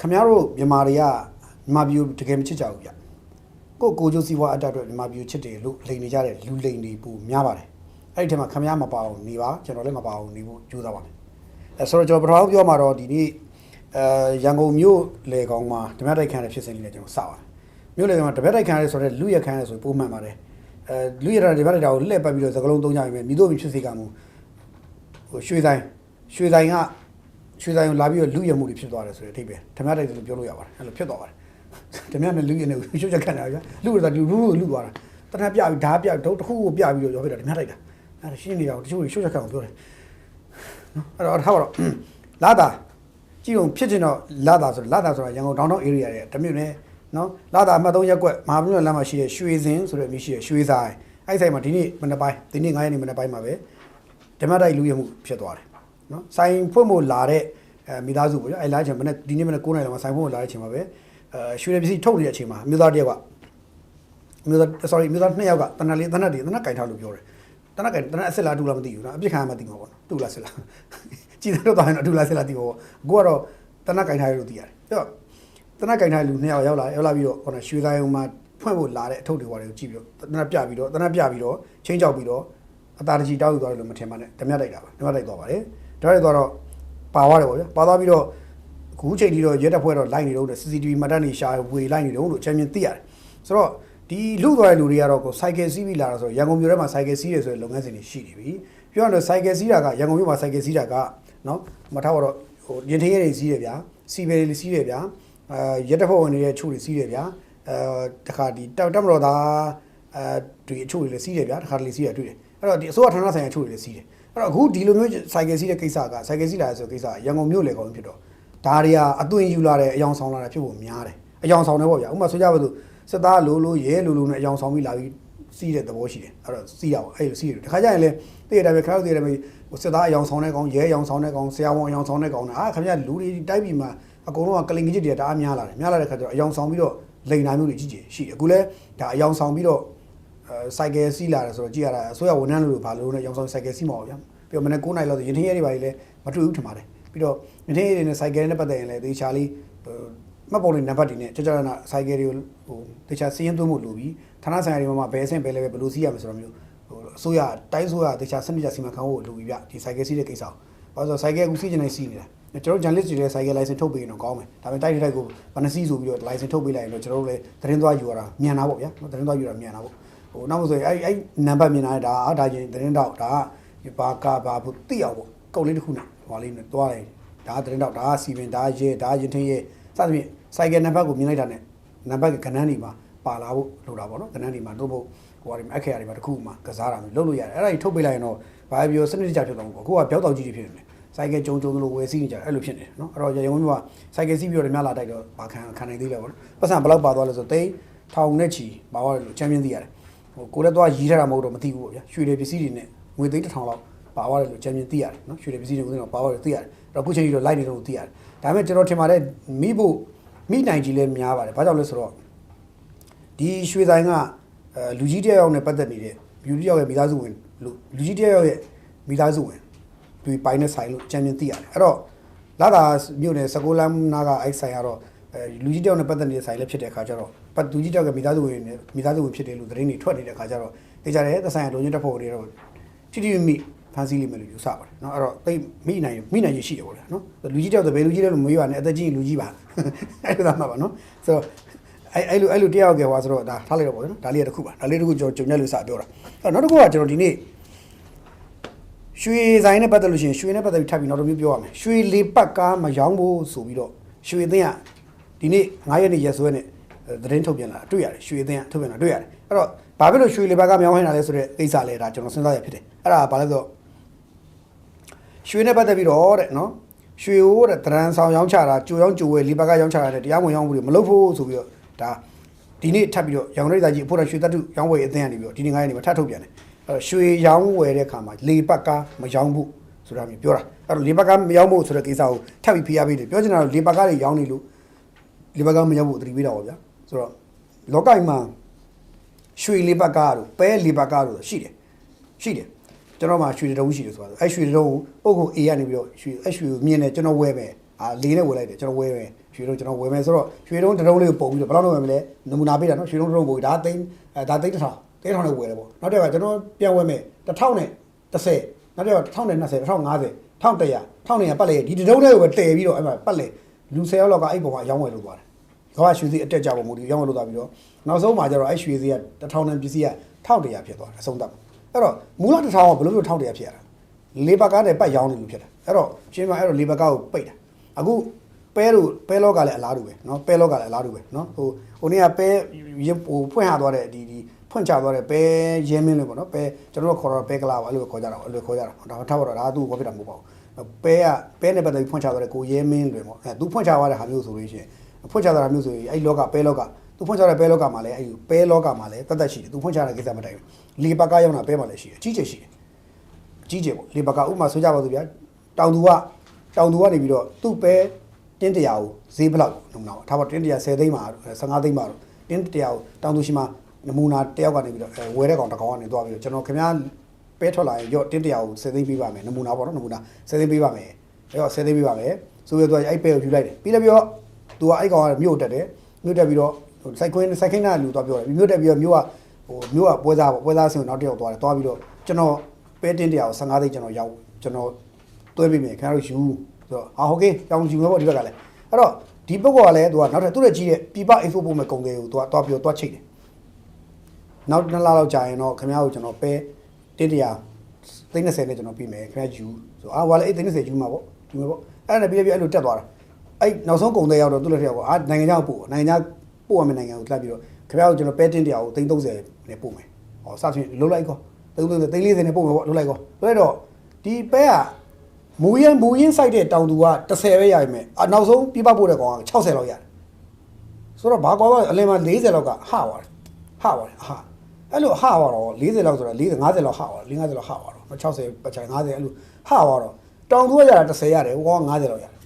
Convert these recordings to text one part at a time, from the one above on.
ခမရတို့မြန်မာတွေကမြန်မာပြည်ကိုတကယ်မချစ်ကြဘူးဗျကိုယ့်ကိုယ်ကျိုးစီးပွားအတတ်အတွက်မြန်မာပြည်ကိုချစ်တယ်လို့လိန်နေကြတဲ့လူလိန်တွေပူများပါတယ်အဲ့ဒီထဲမှာခမရမပါအောင်နေပါကျွန်တော်လည်းမပါအောင်နေဖို့ကြိုးစားပါမယ်အဲဆိုတော့ကျွန်တော်ပထမပြောမှာတော့ဒီနေ့အဲရန်ကုန်မြို့လေကောင်မှာဓမြတိုက်ခန်းတဲ့ဖြစ်စဉ်လေးနဲ့ကျွန်တော်စပါတယ်မြို့လေကောင်မှာဓမြတိုက်ခန်းရဲဆိုတဲ့လူရခန်းရဲဆိုပုံမှန်ပါတယ်အဲလူရတာဓမြတိုက်တာကိုလှည့်ပတ်ပြီးတော့သကလုံးသုံးကြပြီပဲမိတို့ဖြစ်စေကမူဟိုရွှေဆိုင်ရွှေဆိုင်က ရွှေဆိုင်ကိုလာပြီးတော့လူရမှုတွေဖြစ်သွားတယ်ဆိုတဲ့အထိပ္ပယ်ဓမ္မတိုက်တယ်လို့ပြောလို့ရပါတယ်အဲ့လိုဖြစ်သွားပါတယ်ဓမ္မနဲ့လူရနေကိုရှုပ်ချက်ခံတာဗျာလူရတာလူလူလူသွားတာတဏှာပြပြီးဓာပြဒုတ်တစ်ခုကိုပြပြီးတော့ရောဖြစ်တာဓမ္မတိုက်တာအဲ့ဒါရှင်းနေတာကိုတချို့ရှုပ်ချက်ခံအောင်ပြောတယ်နော်အဲ့တော့ထားပါတော့လာတာကြည့်အောင်ဖြစ်ချင်တော့လာတာဆိုလာတာဆိုတာရန်ကုန်ဒေါင်းတောင်း area ရဲ့တမြို့နဲ့နော်လာတာအမှတ်3ရက်ကွက်မဟာမြို့လမ်းမှာရှိတဲ့ရွှေစင်ဆိုတဲ့အမည်ရှိတဲ့ရွှေဆိုင်အဲ့ဆိုင်မှာဒီနေ့မနေ့ပိုင်းဒီနေ့9ရက်နေ့မနေ့ပိုင်းမှာပဲဓမ္မတိုက်လူရမှုဖြစ်သွားတယ် နော်ဆိုင်ဖွင့်ဖို့လာတဲ့အဲမိသားစုပေါ့ဗျာအဲလာချင်မနေ့ဒီနေ့မနေ့9နာရီလောက်မှာဆိုင်ဖွင့်ဖို့လာတဲ့အချိန်မှာပဲအဲရွှေရပစ္စည်းထုတ်နေတဲ့အချိန်မှာအမျိုးသားတစ်ယောက်ကအမျိုးသား sorry အမျိုးသားနှစ်ယောက်ကတနက်လေးတနက်တွေတနက်ကင်ထားလို့ပြောတယ်တနက်ကင်တနက်အစ်စ်လားတူလားမသိဘူးနော်အပြစ်ခံရမှသိမှာပေါ့နော်တူလားစစ်လားကြည်တော့တော့ရင်အတူလားစစ်လားသိမှာပေါ့ကိုကတော့တနက်ကင်ထားရလို့သိရတယ်အဲ့တော့တနက်ကင်ထားလူနှစ်ယောက်ရောက်လာရောက်လာပြီးတော့ခေါင်းရွှေဆိုင်ုံမှာဖွင့်ဖို့လာတဲ့အထုပ်တွေဟောတွေကိုကြည့်ပြီးတော့တနက်ပြပြီးတော့တနက်ပြပြီးတော့ချင်းကြောက်ပြီးတော့အတာတကြီးတောက်ယူသွားတယ်လို့မထင်ပါနဲ့ဓမြတိုက်တာပါဓမြတိုက်သွားပါတယ် ဓမြတိုက်သွားတော့ပါသွားတယ်ပေါ့ဗျာပါသွားပြီးတော့အခုချိန်ထိတော့ရဲတပ်ဖွဲ့တော့လိုက်နေတော့ CCTV မှတ်တမ်းတွေရှာဝေလိုက်နေတော့လို့အချမ်းမြင်သိရတယ်ဆိုတော့ဒီလူသွားတဲ့လူတွေကတော့ကိုစိုက်ကယ်စီးပြီးလာတာဆိုတော့ရန်ကုန်မြို့ထဲမှာစိုက်ကယ်စီးရဆိုတဲ့လုပ်ငန်းစဉ်တွေရှိနေပြီပြောရတော့စိုက်ကယ်စီးတာကရန်ကုန်မြို့မှာစိုက်ကယ်စီးတာကနော်မထားတော့ဟိုရင်ထင်းရဲတွေစီးတယ်ဗျာစီဘယ်တွေစီးတယ်ဗျာအဲရဲတပ်ဖွဲ့ဝင်တွေရဲ့ချို့တွေစီးတယ်ဗျာအဲတခါဒီတောက်တက်မတော်သားအဲတွေအချို့တွေလည်းစီးတယ်ဗျာတခါတလေစီးရတွေ့တယ်အဲ့တော့ဒီအစိုးရဌာနဆိုင်ရာချို့တွေလည်းစီးတယ် အဲ့တော့အခုဒီလိုမျိုးစိုက်ကယ်စီးတဲ့ကိစ္စကစိုက်ကယ်စီးလာဆိုတဲ့ကိစ္စကရန်ကုန်မြို့လေကောင်ဖြစ်တော့ဒါတွေကအသွင်ယူလာတဲ့အယောင်ဆောင်လာတာဖြစ်ဖို့များတယ်အယောင်ဆောင်တယ်ပေါ့ဗျာဥပမာဆိုကြပါစို့စစ်သားလိုလိုရဲလိုလိုနဲ့အယောင်ဆောင်ပြီးလာပြီးစီးတဲ့သဘောရှိတယ်အဲ့တော့စီးရအောင်အဲ့လိုစီးရတယ်တခါကျရင်လည်းတည့်ရတယ်ပဲခါတော့တည့်ရတယ်ပဲစစ်သားအယောင်ဆောင်တဲ့ကောင်ရဲအယောင်ဆောင်တဲ့ကောင်ဆရာဝန်အယောင်ဆောင်တဲ့ကောင်အာခင်ဗျာလူတွေတိုက်ပြီးမှအကုန်လုံးကကလင်ကြီးတွေတအားများလာတယ်များလာတဲ့ခါကျတော့အယောင်ဆောင်ပြီးတော့လိန်နာမျိုးတွေကြီးကြီးရှိတယ်အခုလဲဒါအယောင်ဆောင်ပြီးတော့ အဲစိုက်ကယ်စီးလာတယ်ဆိုတော့ကြည့်ရတာအစိုးရဝန်ထမ်းလို့ဘာလို့လဲအယောင်ဆောင်စိုက်ကယ်စီးမအောင်ဗျာပြီးတော့မနေ့9နိုင်လောက်ဆိုရင်ထင်းရဲတွေပါလေမတွေ့ဘူးထင်ပါတယ်ပြီးတော့ရင်ထင်းရဲတွေနဲ့စိုက်ကယ်နဲ့ပတ်သက်ရင်လည်းသေချာလေးမှတ်ပုံလေးနံပါတ်တွေနဲ့ကြကြနာစိုက်ကယ်တွေကိုဟိုသေချာစီးရင်သွင်းဖို့လိုပြီးဌာနဆိုင်ရာတွေမှာဘယ်အဆင့်ဘယ် level ဘယ်လိုစီးရမလဲဆိုတော့မျိုးဟိုအစိုးရတိုင်းအစိုးရသေချာစနစ်ကြစီမံခန့်ဖို့လိုပြီးဗျဒီစိုက်ကယ်စီးတဲ့ကိစ္စကိုဘာလို့ဆိုစိုက်ကယ်ကူစီးချင်နေစီးနေတာကျွန်တော် journalist တွေလည်း cycle license ထုတ်ပေးရင်တော့ကောင်းမယ်ဒါပေမဲ့တိုက်တိုက်ကိုဘဏ္ဍစီဆိုပြီးတော့ license ထုတ်ပေးလိုက်ရင်တော့ကျွန်တော်တို့လည်းသတင်းသွားယူရတာမြန်တာပေါ့ဗျာသတင်းသွားယူတာမြန်တာပေါ့ ဟိုနောက်ဆိုရင်အဲ့အဲ့နံပါတ်မြင်လာတာဒါချင်းသတင်းတော့ဒါဘာကဘာဘူးသိအောင်ပေါ့ကုတ်လေးတစ်ခုနဲ့ဟိုလေးနဲ့သွားလိုက်ဒါသတင်းတော့ဒါစီပင်ဒါရဲဒါရင်ထင်းရဲစသဖြင့် cycle နံပါတ်ကိုမြင်လိုက်တာနဲ့နံပါတ်ကကဏ္ဍတွေမှာပါလာဖို့လိုတာပေါ့နော်ကဏ္ဍတွေမှာတို့ဖို့ဟိုဟာတွေမှာအခက်အခဲတွေမှာတစ်ခုမှကစားတာမျိုးလုပ်လို့ရတယ်အဲ့ဒါကြီးထုတ်ပေးလိုက်ရင်တော့ဘာပြောစနစ်တကျဖြစ်သွားမှာပေါ့အခုကပြောက်တောက်ကြီးတွေဖြစ်နေတယ်စိုက်ကယ်ကြုံကြုံလို့ဝယ်စီးနေကြတယ်အဲ့လိုဖြစ်နေတယ်နော်အဲ့တော့ရရုံမျိုးကစိုက်ကယ်စီးပြီးတော့ညလာတိုက်တော့ဘာခံခံနိုင်သေးလဲပေါ့နော်ပတ်စံဘယ်လောက်ပါသွားလဲဆိုသိန်းထောင်နဲ့ချီပါသွားတယ်လို့ချမ်းမြင်သိရတယ် ဟိုကိုလည်းသွားရီးထားတာမဟုတ်တော့မသိဘူးပေါ့ဗျာရွှေတွေပစ္စည်းတွေနဲ့ငွေသိန်းတစ်ထောင်လောက်ပါသွားတယ်လို့ချမ်းမြင်သိရတယ်နော်ရွှေတွေပစ္စည်းတွေငွေသိန်းတော့ပါသွားတယ်သိရတယ်အဲ့တော့အခုချိန်ကြီးတော့လိုက်နေတော့သိရတယ်ဒါပေမဲ့ကျွန်တော်ထင်ပါတယ်မိဖို့မိနိုင်ကြီးလည်းများပါတယ်ဘာကြောင့်လဲဆိုတော့ဒီရွှေဆိုင်ကအဲလူကြီးတယောက်နဲ့ပတ်သက်နေတဲ့လူကြီးတယောက်ရဲ့မိသားစုဝင်လူလူကြီးတယောက်ရဲ့မိသားစုဝင်ဒီပိုင်းနဲ့ဆိုင်လို့ချမ်းမြင်သိရတယ်အဲ့တော့လာတာမြို့နယ်စကိုလမ်းနာကအဲ့ဆိုင်ကတော့အဲလူကြီးတယောက်နဲ့ပတ်သက်နေတဲ့ဆိုင်လည်းဖြစ်တဲ့အခါကျတော့ ပတ်လူကြီးတယောက်ကမိသားစုဝင်နဲ့မိသားစုဝင်ဖြစ်တယ်လို့သတင်းတွေထွက်နေတဲ့အခါကျတော့သိကြတယ်သက်ဆိုင်ရာလူကြီးတပ်ဖွဲ့တွေတော့တိတိမိဖန်စီလိမ့်မယ်လို့ယူဆပါတယ်เนาะအဲ့တော့သိမိနိုင်မိနိုင်ရရှိတယ်ပေါ့လေเนาะလူကြီးတယောက်ဆိုဘယ်လူကြီးလဲလို့မမေးပါနဲ့အသက်ကြီးလူကြီးပါအဲ့ဒါမှပါเนาะဆိုတော့အဲ့အဲ့လိုအဲ့လိုတယောက်ကဟွာဆိုတော့ဒါထားလိုက်တော့ပေါ့နော်ဒါလေးတစ်ခုပါဒါလေးတစ်ခုကျွန်တော်ဂျုံညက်လို့စပြောတာအဲ့တော့နောက်တစ်ခုကကျွန်တော်ဒီနေ့ ရွှေဆိုင်နဲ့ပတ်သက်လို့ရှိရင်ရွှေနဲ့ပတ်သက်ပြီးထပ်ပြီးနောက်တစ်မျိုးပြောရမယ်ရွှေလေပတ်ကားမရောင်းဖို့ဆိုပြီးတော့ရွှေအသင်းကဒီနေ့9ရက်နေ့ရက်စွဲနဲ့ သတင်းထုတ်ပြန်လာတွေ့ရတယ်ရွှေအသင်းကထုတ်ပြန်လာတွေ့ရတယ်အဲ့တော့ဘာဖြစ်လို့ရွှေလေပတ်ကားမရောင်းဟင်းတာလဲဆိုတဲ့ကိစ္စလဲဒါကျွန်တော်စဉ်းစားရဖြစ်တယ်အဲ့ဒါကဘာလဲဆိုတော့ရွှေနဲ့ပတ်သက်ပြီးတော့တဲ့နော်ရွှေဟိုတဲ့တရန်ဆောင်ရောင်းချတာကြိုရောင်းကြိုဝဲလေပတ်ကားရောင်းချတာတဲ့တရားဝင်ရောင်းမှုတွေမလုပ်ဖို့ဆိုပြီးတော့ဒါဒီနေ့ထပ်ပြီးတော့ရောင်ရိပ်သားကြီးအဖို့တော်ရွှေတတ်ထုရောင်းဝယ်အသင်းကနေပြီးတော့ဒီနေ့9ရက်နေ့မှာထပ်ထုတ်ပြန်တယ်အဲ့တော့ရွှေရောင်းဝယ်တဲ့အခါမှာလေပတ်ကားမရောင်းဘူးဆိုတာမျိုးပြောတာအဲ့တော့လေပတ်ကားမရောက်ဖို့ဆိုတဲ့ကိစ္စကိုထပ်ပြီးဖိအားပေးတယ်ပြောချင်တာတော့လေပတ်ကားတွေရောင်းနေလို့လေပတ်ကားမရောက်ဖို့သတိပေးတာပေါ့ဗျာ ဆိုတော့လောကကြီးမှာရွှေလေပတ်ကားတို့ပဲလေပတ်ကားတို့ရှိတယ်ရှိတယ်ကျွန်တော်မှရွှေတုံးရှိတယ်ဆိုတော့အဲ့ရွှေတုံးကိုပုဂ္ဂိုလ် A ကနေပြီးတော့ရွှေအဲ့ရွှေကိုမြင်တယ်ကျွန်တော်ဝယ်မယ်အာလေးနဲ့ဝယ်လိုက်တယ်ကျွန်တော်ဝယ်မယ်ရွှေတုံးကျွန်တော်ဝယ်မယ်ဆိုတော့ရွှေတုံးတစ်တုံးလေးကိုပုံပြီးတော့ဘယ်လောက်လောက်ဝယ်မလဲနမူနာပေးတာနော်ရွှေတုံးတစ်တုံးပုံဒါသိန်းအဲဒါသိန်းတစ်ထောင်သိန်းတစ်ထောင်နဲ့ဝယ်တယ်ပေါ့နောက်တစ်ခါကျွန်တော်ပြန်ဝယ်မယ်တစ်ထောင်နဲ့30နောက်တစ်ခါတစ်ထောင်နဲ့20 1050 1100 1200ပတ်လေဒီတစ်တုံးလေးကိုပဲတည်ပြီးတော့အဲ့မှာပတ်လေလူ10ယောက်လောက်ကအဲ့ပုံကအယောင်းဝယ်လို့သွားတယ် ကမ္ဘာရွှေစည်းအတက်ကြပုံမူဒီရောင်းဝယ်လို့သွားပြီးတော့နောက်ဆုံးမှာကျတော့အဲ့ရွှေစည်းကတစ်ထောင်နဲ့ပစ္စည်းက1100ဖြစ်သွားတယ်အဆုံးသတ်အဲ့တော့မူလတစ်ထောင်ကဘယ်လိုမျိုး1100ဖြစ်ရတာ လေဘကားနဲ့ပတ်ရောင်းနေလို့ဖြစ်တာအဲ့တော့ရှင်းမအဲ့တော့လေဘကားကိုပိတ်တာအခုပဲတို့ပဲလောကလည်းအလားတူပဲเนาะပဲလောကလည်းအလားတူပဲเนาะဟိုဟိုနေ့ကပဲရင်ဟိုဖွင့်ရသွားတဲ့ဒီဒီဖွင့်ချသွားတဲ့ပဲရဲမင်းလို့ပေါ့เนาะပဲကျွန်တော်တို့ခေါ်တော့ပဲကလာပါအဲ့လိုခေါ်ကြတာအဲ့လိုခေါ်ကြတာဒါထားပါတော့ဒါသူ့ကိုဖြစ်တာမဟုတ်ပါဘူးပဲကပဲနဲ့ပတ်သက်ပြီးဖွင့်ချသွားတဲ့ကိုရဲမင်းတွေပေါ့အဲသူဖွင့်ချသွားတဲ့ဟာမျိုးဆိုလို့ရှိရင် ဖွင့်ချသွားတာမျိုးဆိုရင်အဲ့လောကပဲလောကသူဖွင့်ချတဲ့ပဲလောကမှာလည်းအဲ့ပဲလောကမှာလည်းတတ်တတ်ရှိတယ်သူဖွင့်ချတဲ့ကိစ္စမတိုင်ဘူးလေဘကားရောက်တာပဲမှာလည်းရှိတယ်ကြီးကျယ်ရှိတယ်ကြီးကျယ်ပေါ့လေဘကဥပမာဆိုကြပါစို့ဗျာတောင်သူကတောင်သူကနေပြီးတော့သူ့ပဲတင်းတရာကိုဈေးဘလောက်နမူနာပေါ့ထားပါတင်းတရာ10သိန်းမှာ15သိန်းမှာတော့တင်းတရာကိုတောင်သူရှိမှနမူနာတယောက်ကနေပြီးတော့အဲဝယ်တဲ့ကောင်တစ်ကောင်ကနေသွားပြီးတော့ကျွန်တော်ခင်ဗျားပဲထွက်လာရင်ရော့တင်းတရာကို10သိန်းပေးပါမယ်နမူနာပေါ့နော်နမူနာ10သိန်းပေးပါမယ်အဲ့တော့10သိန်းပေးပါမယ်ဆိုပြီးတော့အဲ့ပဲကိုယူလိုက်တယ်ပြီးလည်းပြီးတော့ သူကအဲ့ကောင်ကမြို့တက်တယ်မြို့တက်ပြီးတော့စိုက်ခွင်းစိုက်ခင်းကလူသွားပြောတယ်မြို့တက်ပြီးတော့မြို့ကဟိုမြို့ကပွဲစားပေါ့ပွဲစားဆင်နောက်တစ်ယောက်သွားတယ်သွားပြီးတော့ကျွန်တော်ပဲတင်းတရားကို15သိန်းကျွန်တော်ရောက်ကျွန်တော်တွဲပေးမယ်ခင်ဗျားတို့ယူဆိုတော့အာဟုတ်ကဲ့ကြောင်ယူမယ်ပေါ့ဒီဘက်ကလည်းအဲ့တော့ဒီပုဂ္ဂိုလ်ကလည်းသူကနောက်ထပ်သူ့ရဲ့ကြီးတဲ့ပြပ info ပို့မဲ့ကုန်တယ်ကိုသူကတွားပြောတွားချိတ်တယ်နောက်နှစ်လလောက်ကြာရင်တော့ခင်ဗျားကိုကျွန်တော်ပဲတင်းတရားသိန်း30နဲ့ကျွန်တော်ပြီးမယ်ခင်ဗျားယူဆိုအာဝါလည်းအဲ့သိန်း30ယူမှာပေါ့ယူမှာပေါ့အဲ့ဒါနဲ့ပြီးပြီးအဲ့လိုတက်သွားတာ အဲ့နောက်ဆုံးကုန်တယ်ရောက်တော့သူ့လက်ထက်ကအာနိုင်ငံခြားကိုပို့နိုင်ငံခြားပို့ရမယ်နိုင်ငံကိုတက်ပြီးတော့ခင်ဗျားကိုကျွန်တော်ပဲတင်းတရားကိုသိန်း30နဲ့ပို့မယ်ဟောစသဖြင့်လုံးလိုက်ကောသုံးသုံးသိန်း40နဲ့ပို့မယ်ပေါ့လုပ်လိုက်ကောလုပ်လိုက်တော့ဒီပဲကမူရင်မူရင်စိုက်တဲ့တောင်သူက30ပဲရရမယ်အနောက်ဆုံးပြပပို့တဲ့ကောင်က60လောက်ရတယ်ဆိုတော့ဘာကွာအလယ်မှာ40လောက်ကဟသွားတယ်ဟသွားတယ်ဟာအဲ့လိုဟသွားတော့40လောက်ဆိုတာ40 50လောက်ဟသွားတယ်50လောက်ဟသွားတော့60ပတ်ချိုင်50အဲ့လိုဟသွားတော့တောင်သူကရတာ30ရတယ်ဟိုကောင်က50လောက်ရတယ်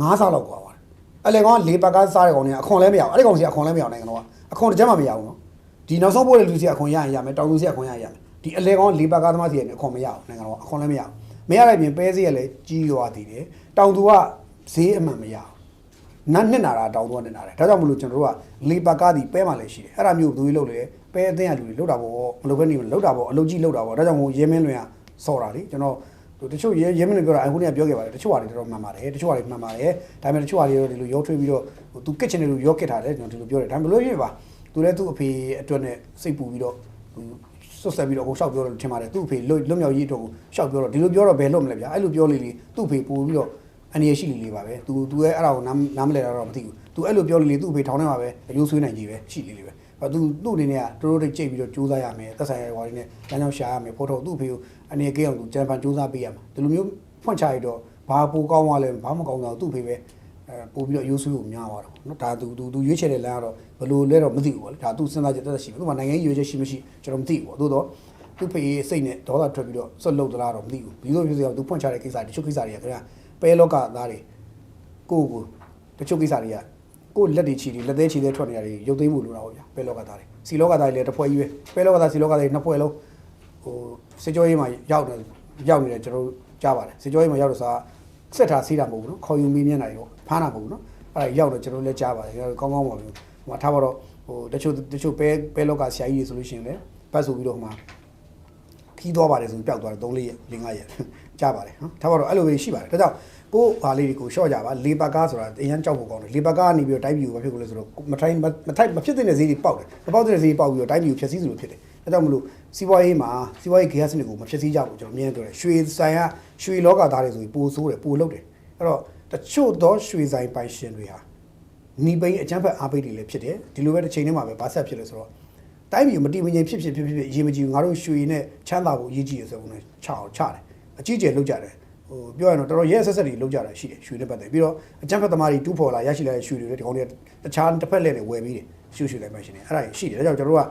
9ဆလောက်ကွာသွားတယ်အဲ့လေကောင်က၄ပတ်ကားစားတဲ့ကောင်တွေကအခွန်လဲမရဘူးအဲ့ဒီကောင်စီအခွန်လဲမရဘူးနိုင်ငံတော်ကအခွန်တစ်ချက်မှမရဘူးနော်ဒီနောက်ဆုံးပို့တဲ့လူစီအခွန်ရရင်ရမယ်တောင်သူစီအခွန်ရရင်ရမယ်ဒီအလဲကောင်းလေးပါကားသမားစီကအခွန်မရဘူးနိုင်ငံတော်ကအခွန်လည်းမရဘူးမရတဲ့ပြင်ပဲစီကလည်းကြီးရွာတည်တယ်တောင်သူကဈေးအမှန်မရဘူးနတ်နှစ်နာတာတောင်သူကနှစ်နာတယ်ဒါကြောင့်မလို့ကျွန်တော်တို့ကလေးပါကားဒီပဲမှလည်းရှိတယ်အဲ့ဒါမျိုးဘယ်သူကြီးလုပ်လဲပဲအသိရလူတွေလုပ်တာပေါ့မလုပ်ဘဲနေမလုပ်တာပေါ့အလုပ်ကြီးလုပ်တာပေါ့ဒါကြောင့်မို့ရဲမင်းလွင်ကစော်တာလေကျွန်တော် တချို့ရဲရဲမင်းတွေပြောတာအခုနေ့ကပြောခဲ့ပါတယ်တချို့ဟာတွေတော်တော်မှန်ပါတယ်တချို့ဟာတွေမှန်ပါတယ်ဒါပေမဲ့တချို့ဟာတွေတော့ဒီလိုရောထွေးပြီးတော့ဟိုသူကစ်ချင်တယ်လို့ရောကစ်ထားတယ်ကျွန်တော်ဒီလိုပြောတယ်ဒါပေမဲ့ဘလို့ဖြစ်ပါသူလည်းသူ့အဖေအတွက်နဲ့စိတ်ပူပြီးတော့ဟိုဆွတ်ဆက်ပြီးတော့ဟိုရှောက်ပြောတယ်လို့ထင်ပါတယ်သူ့အဖေလွတ်လွတ်မြောက်ရေးအတွက်ကိုရှောက်ပြောတော့ဒီလိုပြောတော့ဘယ်လွတ်မလဲဗျာအဲ့လိုပြောလေလေသူ့အဖေပူပြီးတော့အနေရရှိလေလေပါပဲသူသူရဲ့အဲ့ဒါကိုနားနားမလဲတော့မသိဘူးသူအဲ့လိုပြောလေလေသူ့အဖေထောင်ထဲမှာပဲအယိုးဆွေးနိုင်ကြီးပဲရှိလေလေပဲအဲ့သူသူ့အနေနဲ့ကတိုးတိုးတိတ်ကြိတ်ပြီးတော့ကြိုးစားရမယ်သက်ဆိုင်ရာဟွာတွေနဲ့လမ်းကြောင်းရှာရမယ်ဖို့တော့သူ့အဖေကို အနေကဲအောင်ဂျပန်စူးစမ်းပေးရမှာဒီလိုမျိုးဖွင့်ချရတော့ဘာပိုကောင်းသွားလဲဘာမကောင်းတော့သူ့ဖေပဲအဲပို့ပြီးတော့ရိုးဆွေးကိုများသွားတော့နော်ဒါသူသူသူရွေးချယ်တဲ့လမ်းကတော့ဘလို့လဲတော့မသိဘူးပေါ့လေဒါသူစဉ်းစားချက်တက်တက်ရှိပဲသူကနိုင်ငံရေးရွေးချယ်ရှိမရှိကျွန်တော်မသိဘူးပေါ့သို့တော့သူ့ဖေရဲ့စိတ်နဲ့ဒေါသထွက်ပြီးတော့ဆွတ်လုတ်သလားတော့မသိဘူးပြီးတော့ပြီးတော့သူဖွင့်ချတဲ့ကိစ္စတွေတချို့ကိစ္စတွေကခင်ဗျာပဲလောကသားတွေကိုကိုတချို့ကိစ္စတွေကကိုလက်တွေချီတွေလက်သေးချီသေးထွက်နေတာတွေရုပ်သိမ်းမှုလိုတာပေါ့ဗျာပဲလောကသားတွေစီလောကသားတွေလည်းတစ်ဖွဲ့ကြီးပဲပဲလောကသားစီလောကသားတွေနှစ်ဖွဲ့လုံး ဟိုစစ်ကြောရေးမှာရောက်နေရောက်နေတယ်ကျွန်တော်တို့ကြားပါတယ်စစ်ကြောရေးမှာရောက်တော့စားဆက်ထားစီးတာမဟုတ်ဘူးနော်ခေါ်ယူမေးမြန်းတာတွေပေါ့ဖမ်းတာမဟုတ်ဘူးနော်အဲ့ဒါရောက်တော့ကျွန်တော်လည်းကြားပါတယ်ကျွန်တော်ကောင်းကောင်းပါပြီဟိုမှာထားပါတော့ဟိုတချို့တချို့ပဲပဲလောကဆရာကြီးတွေဆိုလို့ရှိရင်လည်းပတ်ဆိုပြီးတော့ဟိုမှာခီးသွားပါတယ်ဆိုပြီးပျောက်သွားတယ်3 4ရက်5 5ရက်ကြားပါတယ်နော်ထားပါတော့အဲ့လိုပဲရှိပါတယ်ဒါကြောင့်ကိုဟာလေးတွေကိုရှော့ကြပါလေပါကားဆိုတာအရင်ကြောက်ဖို့ကောင်းတယ်လေပါကားကနေပြီးတော့တိုင်းပြည်ကိုမဖြစ်ဘူးလို့ဆိုတော့မထိုင်မထိုင်မဖြစ်တဲ့ဈေးတွေပေါက်တယ်မပေါက်တဲ့ဈေးတွေပေါက်ပြီးတော့တိုင်းပြည်ကိုဖျက်ဆီးသလိုဖြစ်တယ် ဒါကြောင့်မလို့စီးပွားရေးမှာစီးပွားရေးဂေဟစနစ်ကိုမဖျက်ဆီးကြဘူးကျွန်တော်အမြင်ပြောတယ်ရွှေဆိုင်ကရွှေလောကသားတွေဆိုပြီးပိုဆိုးတယ်ပိုလုတ်တယ်အဲ့တော့တချို့သောရွှေဆိုင်ပိုင်ရှင်တွေဟာနီးပိန်းအကြမ်းဖက်အားပေးတွေလည်းဖြစ်တယ်ဒီလိုပဲတစ်ချိန်တည်းမှာပဲဗာဆက်ဖြစ်လို့ဆိုတော့တိုင်းပြည်မတည်မငြိမ်ဖြစ်ဖြစ်ဖြစ်ဖြစ်အရေးမကြီးဘူးငါတို့ရွှေနဲ့ချမ်းသာဖို့အရေးကြီးရဆိုတော့ချအောင်ချတယ်အကြီးကျယ်လုပ်ကြတယ်ဟိုပြောရရင်တော့တော်တော်ရဲဆက်ဆက်တွေလုပ်ကြတာရှိတယ်ရွှေနဲ့ပတ်သက်ပြီးတော့အကြမ်းဖက်သမားတွေတူးဖော်လာရရှိလာတဲ့ရွှေတွေလည်းဒီကောင်တွေတခြားတစ်ဖက်လက်တွေဝယ်ပြီးတယ်ရွှေရွှေလည်းမရှိနေအဲ့ဒါကြီးရှိတယ်ဒါကြောင့်ကျွန်တော်တို့က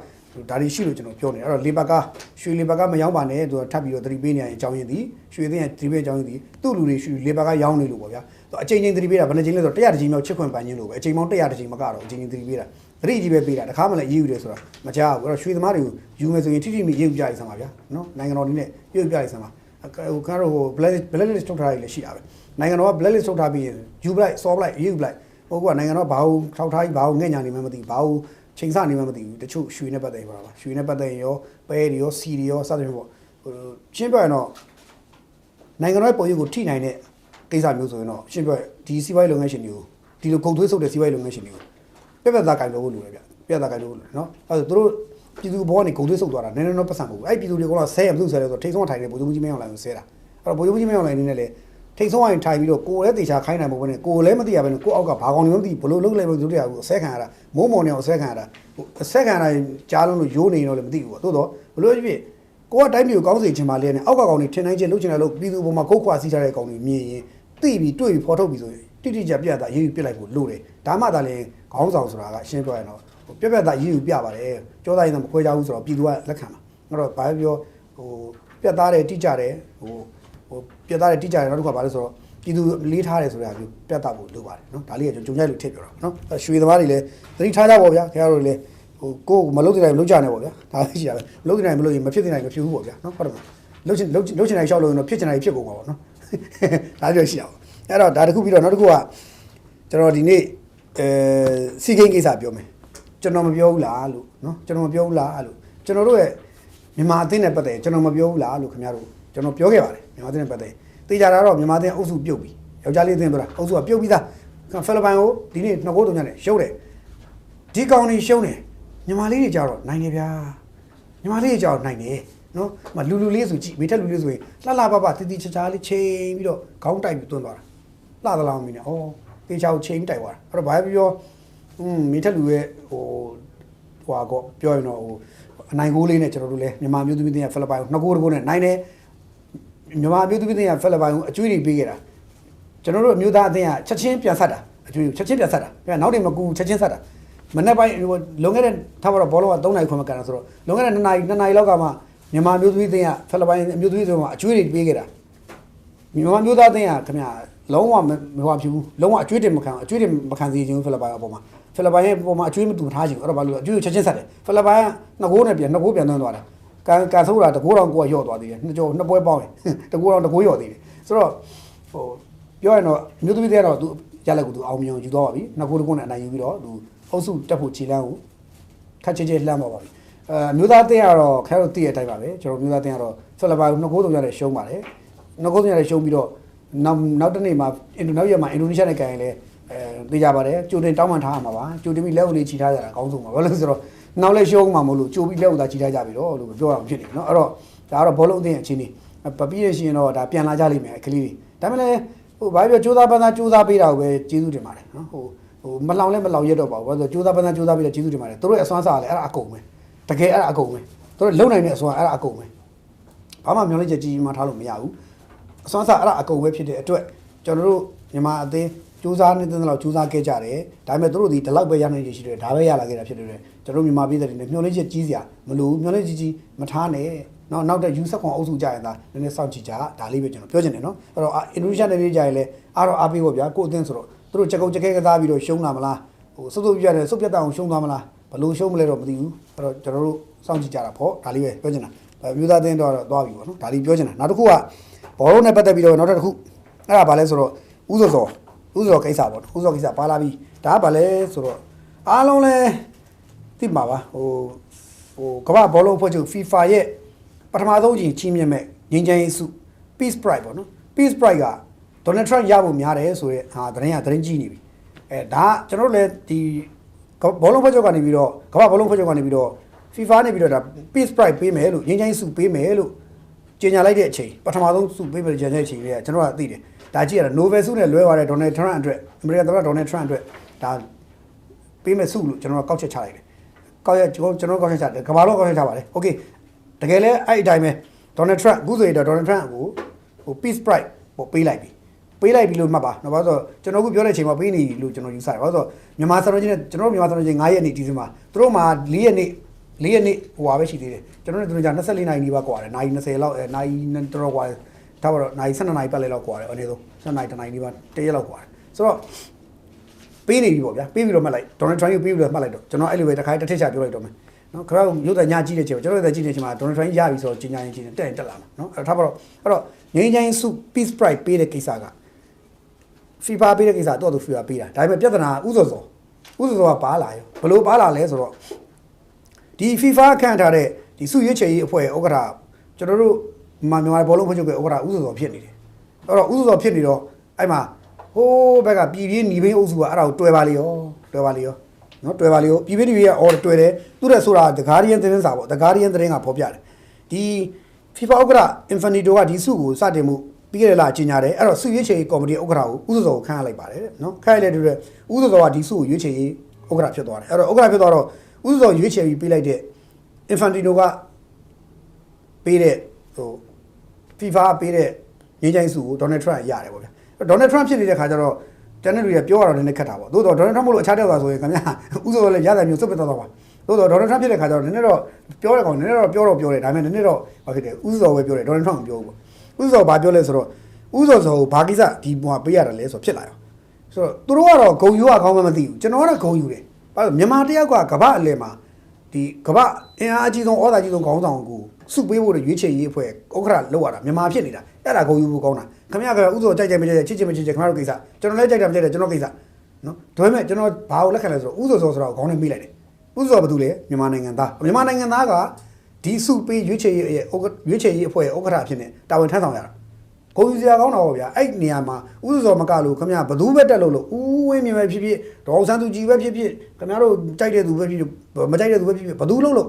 ဒါတွေရှိလို့ကျွန်တော်ပြောနေအဲ့တော့လေဘက်ကရွှေလေဘက်ကမရောက်ပါနဲ့သူကထပ်ပြီးတော့သတိပေးနေရရင်အကြောင်းရင်းသည်ရွှေသိရင်သတိပေးအကြောင်းရင်းသည်သူ့လူတွေရွှေလေဘက်ကရောင်းနေလို့ပေါ့ဗျာသူအချိန်ချင်းသတိပေးတာဘယ်နှချိန်လဲဆိုတော့100ချိန်မြောက်ချစ်ခွင့်ပန်းခြင်းလို့ပဲအချိန်ပေါင်း100ချိန်မကတော့အချိန်ချင်းသတိပေးတာသတိကြီးပဲပေးတာတခါမှလည်းအရေးယူတယ်ဆိုတာမကြောက်ဘူးအဲ့တော့ရွှေသမားတွေကိုယူမယ်ဆိုရင်ထိထိမိရေးယူကြရစမ်းပါဗျာနော်နိုင်ငံတော်ဒီနဲ့ရေးယူကြရစမ်းပါဟိုကတော့ဟို black blacklist ထုတ်ထားရည်လည်းရှိတာပဲနိုင်ငံတော်က blacklist ထုတ်ထားပြီးရင်ယူပလိုက်စောပလိုက်ရေးယူပလိုက်ဟိုကနိုင်ငံတော်ကဘာလို့ထောက်ထားကြီးဘာလို့ငဲ့ညာနေမှမသိဘူးဘာလို့ ချိန်ဆနေမှမသိဘူးတချို့ရွှေနဲ့ပတ်သက်ပါပါရွှေနဲ့ပတ်သက်ရင်ရောပဲတွေရောစီတွေရောစသဖြင့်ပေါ့ဟိုရှင်းပြရင်တော့နိုင်ငံတော်ရဲ့ပုံရိပ်ကိုထိနိုင်တဲ့ကိစ္စမျိုးဆိုရင်တော့ရှင်းပြရင်ဒီစီးပွားရေးလုပ်ငန်းရှင်တွေကိုဒီလိုကုန်သွေးဆုပ်တဲ့စီးပွားရေးလုပ်ငန်းရှင်တွေကိုပြက်ပြက်သားကင်လို့လို့လေဗျပြက်သားကင်လို့လို့နော်အဲဒါသူတို့ပြည်သူဘောကနေကုန်သွေးဆုပ်သွားတာနည်းနည်းတော့ပတ်စံပို့အဲ့ပြည်သူတွေကတော့ဆဲရမလို့ဆဲလဲဆိုထိတ်ဆုံးထိုင်နေပုံစံကြီးမင်းအောင်လိုက်ကိုဆဲတာအဲ့တော့ပုံစံကြီးမင်းအောင်လိုက်နေနဲ့လေ ထိတ်ဆုံးရင်ထိုင်ပြီးတော့ကိုယ်လည်းတေချာခိုင်းနိုင်မှာပဲနဲ့ကိုယ်လည်းမသိရဘဲနဲ့ကိုယ်အောက်ကဘာကောင်နေမှမသိဘလို့လုံးလဲဘလို့တို့တရားကိုအဆက်ခံရတာမိုးမော်နေအောင်အဆက်ခံရတာဟိုအဆက်ခံရတာကြားလုံးလို့ရိုးနေရင်တော့လည်းမသိဘူးပေါ့သို့တော့ဘလို့ဖြစ်ကိုကတိုင်းပြည်ကိုကောင်းစေချင်ပါလေနဲ့အောက်ကကောင်တွေထင်နိုင်ချင်းလုပ်ချင်တယ်လို့ပြည်သူပေါ်မှာကုတ်ခွာစီးထားတဲ့ကောင်တွေမြင်ရင်သိပြီးတွေ့ပြီးဖော်ထုတ်ပြီးဆိုရင်တိတိကျပြတ်တာရေးယူပြစ်လိုက်ဖို့လိုတယ်ဒါမှသာလေခေါင်းဆောင်ဆိုတာကအရှင်းပြောရရင်တော့ပြက်ပြက်သားရေးယူပြပါတယ်ကြောသားရင်တော့မခွဲကြဘူးဆိုတော့ပြည်သူကလက်ခံမှာအဲ့တော့ဘာပြောဟိုပြတ်သားတယ်တိကျတယ်ဟိုဟို ပြတ်သားတယ်တိကျတယ်နောက်တစ်ခါဘာလဲဆိုတော့ပြည်သူလေးထားတယ်ဆိုတာမျိုးပြတ်သားဖို့လိုပါတယ်နော်ဒါလေးကကျွန်တော်ဂျုံကြိုက်လို့ထည့်ပြောတာနော်ရွှေသမားတွေလည်းသတိထားကြပါဗျာခင်ဗျားတို့လည်းဟိုကိုမလုပ်တဲ့တိုင်းမလုပ်ကြနဲ့ပေါ့ဗျာဒါလည်းရှိတာပဲမလုပ်တဲ့တိုင်းမလုပ်ရင်မဖြစ်တဲ့တိုင်းမဖြစ်ဘူးပေါ့ဗျာနော်ဟုတ်တယ်မလုပ်ချင်လုပ်လုပ်ချင်တိုင်းရှောက်လို့ရင်တော့ဖြစ်ချင်တိုင်းဖြစ်ကုန်ပါပေါ့နော်ဒါပြောရှိအောင်အဲ့တော့ဒါတခုပြီးတော့နောက်တစ်ခုကကျွန်တော်ဒီနေ့အဲစီကိန်းကိစ္စပြောမယ်ကျွန်တော်မပြောဘူးလားလို့နော်ကျွန်တော်မပြောဘူးလားလို့ကျွန်တော်တို့ရဲ့မြန်မာအသင်းနဲ့ပတ်သက်ကျွန်တော်မပြောဘူးလားလို့ခင်ဗျားတို့ကျွန်တော်ပြောခဲ့ပါတယ် မြန်မာအသင်းနဲ့ပတ်သက်တေချာတာတော့မြန်မာအသင်းအုပ်စုပြုတ်ပြီယောက်ျားလေးအသင်းပြောတာအုပ်စုကပြုတ်ပြီးသားဖိလစ်ပိုင်ကိုဒီနေ့နှစ်ကိုးတုံညနဲ့ရှုံးတယ်ဒီကောင်တွေရှုံးတယ်မြန်မာလေးတွေကြတော့နိုင်တယ်ဗျာမြန်မာလေးတွေကြတော့နိုင်တယ်နော်မလူလူလေးဆိုကြည့်မိထက်လူလေးဆိုရင်လှလှပပတီတီချာချာလေးချိန်ပြီးတော့ခေါင်းတိုက်ပြီးတွန်းသွားတာလှသလားမင်းနဲ့ဩတေချာကိုချိန်ပြီးတိုက်သွားတာအဲ့တော့ဘာပဲပြောอืมမိထက်လူရဲ့ဟိုဟိုဟာကောပြောရင်တော့ဟိုအနိုင်ကိုးလေးနဲ့ကျွန်တော်တို့လည်းမြန်မာမျိုးသမီးတွေကဖိလစ်ပိုင်ကိုနှစ်ကိုးတကိုးနဲ့နိုင်တယ် မြန်မာမျိုးသမီးတွေကဖိလစ်ပိုင်ကိုအကျွေးတွေပေးခဲ့တာကျွန်တော်တို့အမျိုးသားအသင်းကချက်ချင်းပြန်ဆက်တာအကျွေးကိုချက်ချင်းပြန်ဆက်တာပြန်နောက်တင်မကူချက်ချင်းဆက်တာမနေ့ပိုင်းဟိုလွန်ခဲ့တဲ့ထားပါတော့ဘောလုံးက3နိုင်ခွင့်မကန်တာဆိုတော့လွန်ခဲ့တဲ့2နိုင်2နိုင်လောက်ကမှမြန်မာမျိုးသမီးတွေကဖိလစ်ပိုင်မျိုးသမီးတွေကအကျွေးတွေပေးခဲ့တာမြန်မာမျိုးသားအသင်းကခင်ဗျာလုံးဝမမဟွာဖြစ်ဘူးလုံးဝအကျွေးတင်မခံအကျွေးတင်မခံစေချင်ဘူးဖိလစ်ပိုင်အပေါ်မှာဖိလစ်ပိုင်ရဲ့အပေါ်မှာအကျွေးမတူထားချင်ဘူးအဲ့တော့ဘာလို့လဲအကျွေးကိုချက်ချင်းဆက်တယ်ဖိလစ်ပိုင်ကနှစ်ကိုးနဲ့ပြန်နှစ်ကိုးပြန်သွင်းသွားတယ် ကန်ကန်ဆိုးတာတကိုးတောင်ကိုကရော့သွားသေးတယ်နှစ်ကြောနှစ်ပွဲပေါင်းတယ်တကိုးတောင်တကိုးရော့သေးတယ်ဆိုတော့ဟိုပြောရရင်တော့မျိုးသမီးတွေကတော့သူရလက်ကိုသူအောင်မြင်အောင်ယူသွားပါပြီနှစ်ကိုးတကိုးနဲ့အနိုင်ယူပြီးတော့သူအုပ်စုတက်ဖို့ခြေလမ်းကိုခက်ချေချေလှမ်းပါပါပြီအဲမျိုးသားအသင်းကတော့ခဲတော့တည့်ရတဲ့အတိုင်းပါပဲကျွန်တော်မျိုးသားအသင်းကတော့ဖိလစ်ပိုင်ကိုနှစ်ကိုးတုံရတဲ့ရှုံးပါတယ်နှစ်ကိုးတုံရတဲ့ရှုံးပြီးတော့နောက်နောက်တစ်နေ့မှာအင်ဒိုနောက်ရက်မှာအင်ဒိုနီးရှားနဲ့ကန်ရင်လည်းအဲသိကြပါတယ်ကြိုတင်တောင်းပန်ထားရမှာပါကြိုတင်ပြီးလက်ဦးလေးချီထားကြတာအကောင်းဆုံးပါဘာလို့လဲဆိုတော့ နောက်လည်းရှုံးမှာမဟုတ်လို့ကြိုပြီးလက်ဦးသာချီထားကြပြီတော့လို့ပြောရအောင်ဖြစ်နေပြီเนาะအဲ့တော့ဒါကတော့ဘောလုံးအသင်းအချင်းကြီးပပီးရရှင်တော့ဒါပြန်လာကြလိမ့်မယ်ကလေးတွေဒါပေမဲ့လည်းဟိုဘာပြောစူးစမ်းပန်းစားစူးစမ်းပေးတာကိုပဲကျေးဇူးတင်ပါတယ်နော်ဟိုဟိုမလောင်လဲမလောင်ရက်တော့ပါဘူးဘာလို့စူးစမ်းပန်းစားစူးစမ်းပေးတာကျေးဇူးတင်ပါတယ်တို့ရဲ့အစွမ်းစားကလည်းအဲ့ဒါအကုန်ပဲတကယ်အဲ့ဒါအကုန်ပဲတို့လုံနိုင်တဲ့အစွမ်းအဲ့ဒါအကုန်ပဲဘာမှမျောလေးချက်ကြီးကြီးမှထားလို့မရဘူး အစွမ်းစားအဲ့ဒါအကုန်ပဲဖြစ်တဲ့အတွက်ကျွန်တော်တို့မြန်မာအသင်းစူးစမ်းနေတဲ့လောက်စူးစမ်းခဲ့ကြတယ်ဒါပေမဲ့တို့ဒီဒီလောက်ပဲရနိုင်ရရှိတယ်ဒါပဲရလာခဲ့တာဖြစ်တဲ့အတွ က်ကျွန်တော်တို့မြန်မာပြည်သူတွေနဲ့မျောလေးချက်ကြီးစရာမလိုဘူးမျောလေးကြီးကြီးမထားနဲ့နောက်နောက်တဲ့ယူဆက်ခွန်အုပ်စုကြရင်သာနည်းနည်းစောင့်ကြည့်ကြဒါလေးပဲကျွန်တော်ပြောချင်တယ်နော်အဲ့တော့အင်ဒိုနီးရှားနယ်ပြည်ကြရင်လည်းအားတော့အားပေးဖို့ဗျာကိုယ်အသင်းဆိုတော့တို့ချက်ကုန်းချက်ခဲကစားပြီးတော့ရှုံးလာမလားဟိုစုပ်စုပ်ပြရတယ်စုပ်ပြတ်တောင်ရှုံးသွားမလားဘယ်လိုရှုံးမလဲတော့မသိဘူးအဲ့တော့ကျွန်တော်တို့စောင့်ကြည့်ကြတာပေါ့ဒါလေးပဲပြောချင်တာမျိုးသားအသင်းတော့သွားပြီပေါ့နော်ဒါလေးပြောချင်တာနောက်တစ်ခုကဘောလုံးနဲ့ပတ်သက်ပြီးတော့နောက်တစ်ခုအဲ့ဒါဘာလဲဆိုတော့ဥစောစောဥစောကိစ္စပေါ့ဥစောကိစ္စပါလာပြီဒါကဘာလဲဆိုတော့အားလုံးလဲ သိမှာပါဟိုဟိုကမ္ဘာဘောလုံးဖွဲ့ချုပ် FIFA ရဲ့ပထမဆုံးကြီးချီးမြှင့်မဲ့ငင်းချမ်းရေးစု Peace Prize ပေါ့နော် Peace Prize က Donald Trump ရဖို့များတယ်ဆိုတော့ဟာသတင်းကသတင်းကြီးနေပြီအဲဒါကျွန်တော်တို့လည်းဒီဘောလုံးဖွဲ့ချုပ်ကနေပြီးတော့ကမ္ဘာဘောလုံးဖွဲ့ချုပ်ကနေပြီးတော့ FIFA နေပြီးတော့ဒါ Peace Prize ပေးမယ်လို့ငင်းချမ်းရေးစုပေးမယ်လို့ကြေညာလိုက်တဲ့အချိန်ပထမဆုံးစုပေးပေးကြေညာတဲ့အချိန်လေးကကျွန်တော်ကသိတယ်ဒါကြည့်ရတာ Nobel စုနဲ့လွဲသွားတဲ့ Donald Trump အတွက်အမေရိကန်သမ္မတ Donald Trump အတွက်ဒါပေးမဲ့စုလို့ကျွန်တော်ကကောက်ချက်ချလိုက်တယ် ကောက်ရကျွန်တော်ကောက်ချက်ချတယ်ကမ္ဘာလုံးကောက်ချက်ချပါတယ် Okay တကယ်လဲအဲ့အတိုင်းပဲ Donald Trump အခုဆိုရင်တော့ Donald Trump ကိုဟို Peace Prize ပို့ပေးလိုက်ပြီပေးလိုက်ပြီလို့မှတ်ပါ။ဘာလို့ဆိုတော့ကျွန်တော်အခုပြောတဲ့အချိန်မှာပေးနေလို့ကျွန်တော်ယူဆတယ်။ဘာလို့ဆိုတော့မြန်မာစံတော်ချင်းနဲ့ကျွန်တော်မြန်မာစံတော်ချင်း9ရက်နေ့ဒီဇင်ဘာသူတို့မှာ4ရက်နေ့၄ရက်နေ့ဟိုပါပဲရှိသေးတယ်ကျွန်တော်တို့က24နိုင်နီးပါးกว่าတယ်နိုင်20လောက်အဲနိုင်တော်တော်กว่าဒါပါတော့နိုင်12နိုင်ပတ်လဲလောက်กว่าတယ်အနေဆုံး12နိုင်တနိုင်နီးပါးတရက်လောက်กว่าတယ်ဆိုတော့ ပေးနေပြီပေါ့ဗျာပေးပြီးတော့မှတ်လိုက်ဒေါ်နယ်ထရန့်ကိုပေးပြီးတော့မှတ်လိုက်တော့ကျွန်တော်အဲ့လိုပဲတစ်ခါတစ်ထစ်ချပြောလိုက်တော့မယ်နော်ခရောရုပ်သက်ညကြည့်တဲ့ချိန်ကျွန်တော်တို့သက်ကြည့်တဲ့ချိန်မှာဒေါ်နယ်ထရန့်ရပြီဆိုတော့ကြီးညာရင်ကြီးတက်ရင်တက်လာမှာနော်အဲ့တော့ထားပါတော့အဲ့တော့ငင်းချိုင်းစု peace prize ပေးတဲ့ကိစ္စက FIFA ပေးတဲ့ကိစ္စတော့သူ FIFA ပေးတာဒါပေမဲ့ပြဿနာဥစောစောဥစောစောကပါလာရောဘလို့ပါလာလဲဆိုတော့ဒီ FIFA ခန့်ထားတဲ့ဒီစုရွေးချယ်ရေးအဖွဲ့ဥက္ကဋ္ဌကျွန်တော်တို့မြန်မာမြန်မာဘောလုံးဖွဲ့ချုပ်ကဥက္ကဋ္ဌဥစောစောဖြစ်နေတယ်အဲ့တော့ဥစောစောဖြစ်နေတော့အဲ့မှာ ဟိုးဘက်ကပြည်ပြင်းညီဘင်းအုပ်စုကအဲ့ဒါကိုတွဲပါလေရောတွဲပါလေရောနော်တွဲပါလေရောပြည်ပြင်းညီဘင်းကအော်တွဲတယ်သူတဲ့ဆိုတာ The Guardian သတင်းစာပေါ့ The Guardian သတင်းကဖော်ပြတယ်ဒီ FIFA ဥက္ကဋ္ဌ Infinito ကဒီစုကိုစတင်မှုပြီးခဲ့တဲ့လကြီးညာတယ်အဲ့တော့စုရွေးချယ်ရေးကော်မတီဥက္ကဋ္ဌကိုဥစောစောကိုခန့်ရလိုက်ပါတယ်တဲ့နော်ခန့်ရလိုက်တဲ့အတွက်ဥစောစောကဒီစုကိုရွေးချယ်ရေးဥက္ကဋ္ဌဖြစ်သွားတယ်အဲ့တော့ဥက္ကဋ္ဌဖြစ်သွားတော့ဥစောစောရွေးချယ်ပြီးပေးလိုက်တဲ့ Infantino ကပေးတဲ့ဟို FIFA ပေးတဲ့ငင်းချိုင်းစုကို Donald Trump ရတယ်ပေါ့ ဗျာ။ Donald Trump ဖြစ်နေတဲ့ခါကျတော့တန်းတဲ့လူတွေပြောရတော့နည်းနည်းခက်တာပေါ့။သို့တော့ Donald Trump မလို့အခြားတက်သွားဆိုရင်ခင်ဗျာဥစ္စာလည်းရတဲ့မျိုးစွတ်ပစ်သွားတော့ပါ။သို့တော့ Donald Trump ဖြစ်တဲ့ခါကျတော့နည်းနည်းတော့ပြောတဲ့ကောင်နည်းနည်းတော့ပြောတော့ပြောတယ်ဒါပေမဲ့နည်းနည်းတော့ဘာဖြစ်တယ်ဥစ္စာပဲပြောတယ် Donald Trump မပြောဘူးပေါ့။ဥစ္စာဘာပြောလဲဆိုတော့ဥစ္စာဆိုဘာကိစ္စဒီဘွာပေးရတယ်လဲဆိုဖြစ်လာရော။ဆိုတော့သူတို့ကတော့ဂုံယူရကောင်းမှမသိဘူး။ကျွန်တော်ကတော့ဂုံယူတယ်။ဘာလို့မြန်မာတယောက်ကကမ္ဘာအလယ်မှာဒီကမ္ဘာအင်အားအကြီးဆုံးဩဇာကြီးဆုံးခေါင်းဆောင်ကိုစုပေးဖို့ရွေးချယ်ရေးအဖွဲ့ဥက္ကဋ္ဌလောက်ရတာမြန်မာဖြစ်နေတာအဲ့ဒါဂုံယူဖို့ကောင်းတာ ခင်ဗျားကဥစ္စာကြိုက်ကြိုက်မကြိုက်ကြိုက်ချစ်ချစ်မချစ်ချစ်ခင်ဗျားတို့ကိစ္စကျွန်တော်လည်းကြိုက်တယ်မကြိုက်တယ်ကျွန်တော်ကိစ္စနော်ဒါပေမဲ့ကျွန်တော်ဘာကိုလက်ခံလဲဆိုတော့ဥစ္စာစောဆိုတာကိုခေါင်းနဲ့မိလိုက်တယ်ဥစ္စာဘာတူလဲမြန်မာနိုင်ငံသားမြန်မာနိုင်ငံသားကဒီစုပေးရွေးချယ်ရေးရဲ့ဥက္ကရွေးချယ်ရေးအဖွဲ့ရဲ့ဥက္ကဋ္ဌဖြစ်နေတာဝန်ထမ်းဆောင်ရတာဂုံယူစရာကောင်းတာပေါ့ဗျာအဲ့နေရာမှာဥစ္စာစောမကလို့ခင်ဗျာဘသူပဲတက်လို့လို့ဦးဝင်းမြင်ပဲဖြစ်ဖြစ်ဒေါအောင်ဆန်းသူကြည်ပဲဖြစ်ဖြစ်ခင်ဗျားတို့ကြိုက်တဲ့သူပဲဖြစ်ဖြစ်မကြိုက်တဲ့သူပဲဖြစ်ဖြစ်ဘသူလို့လို့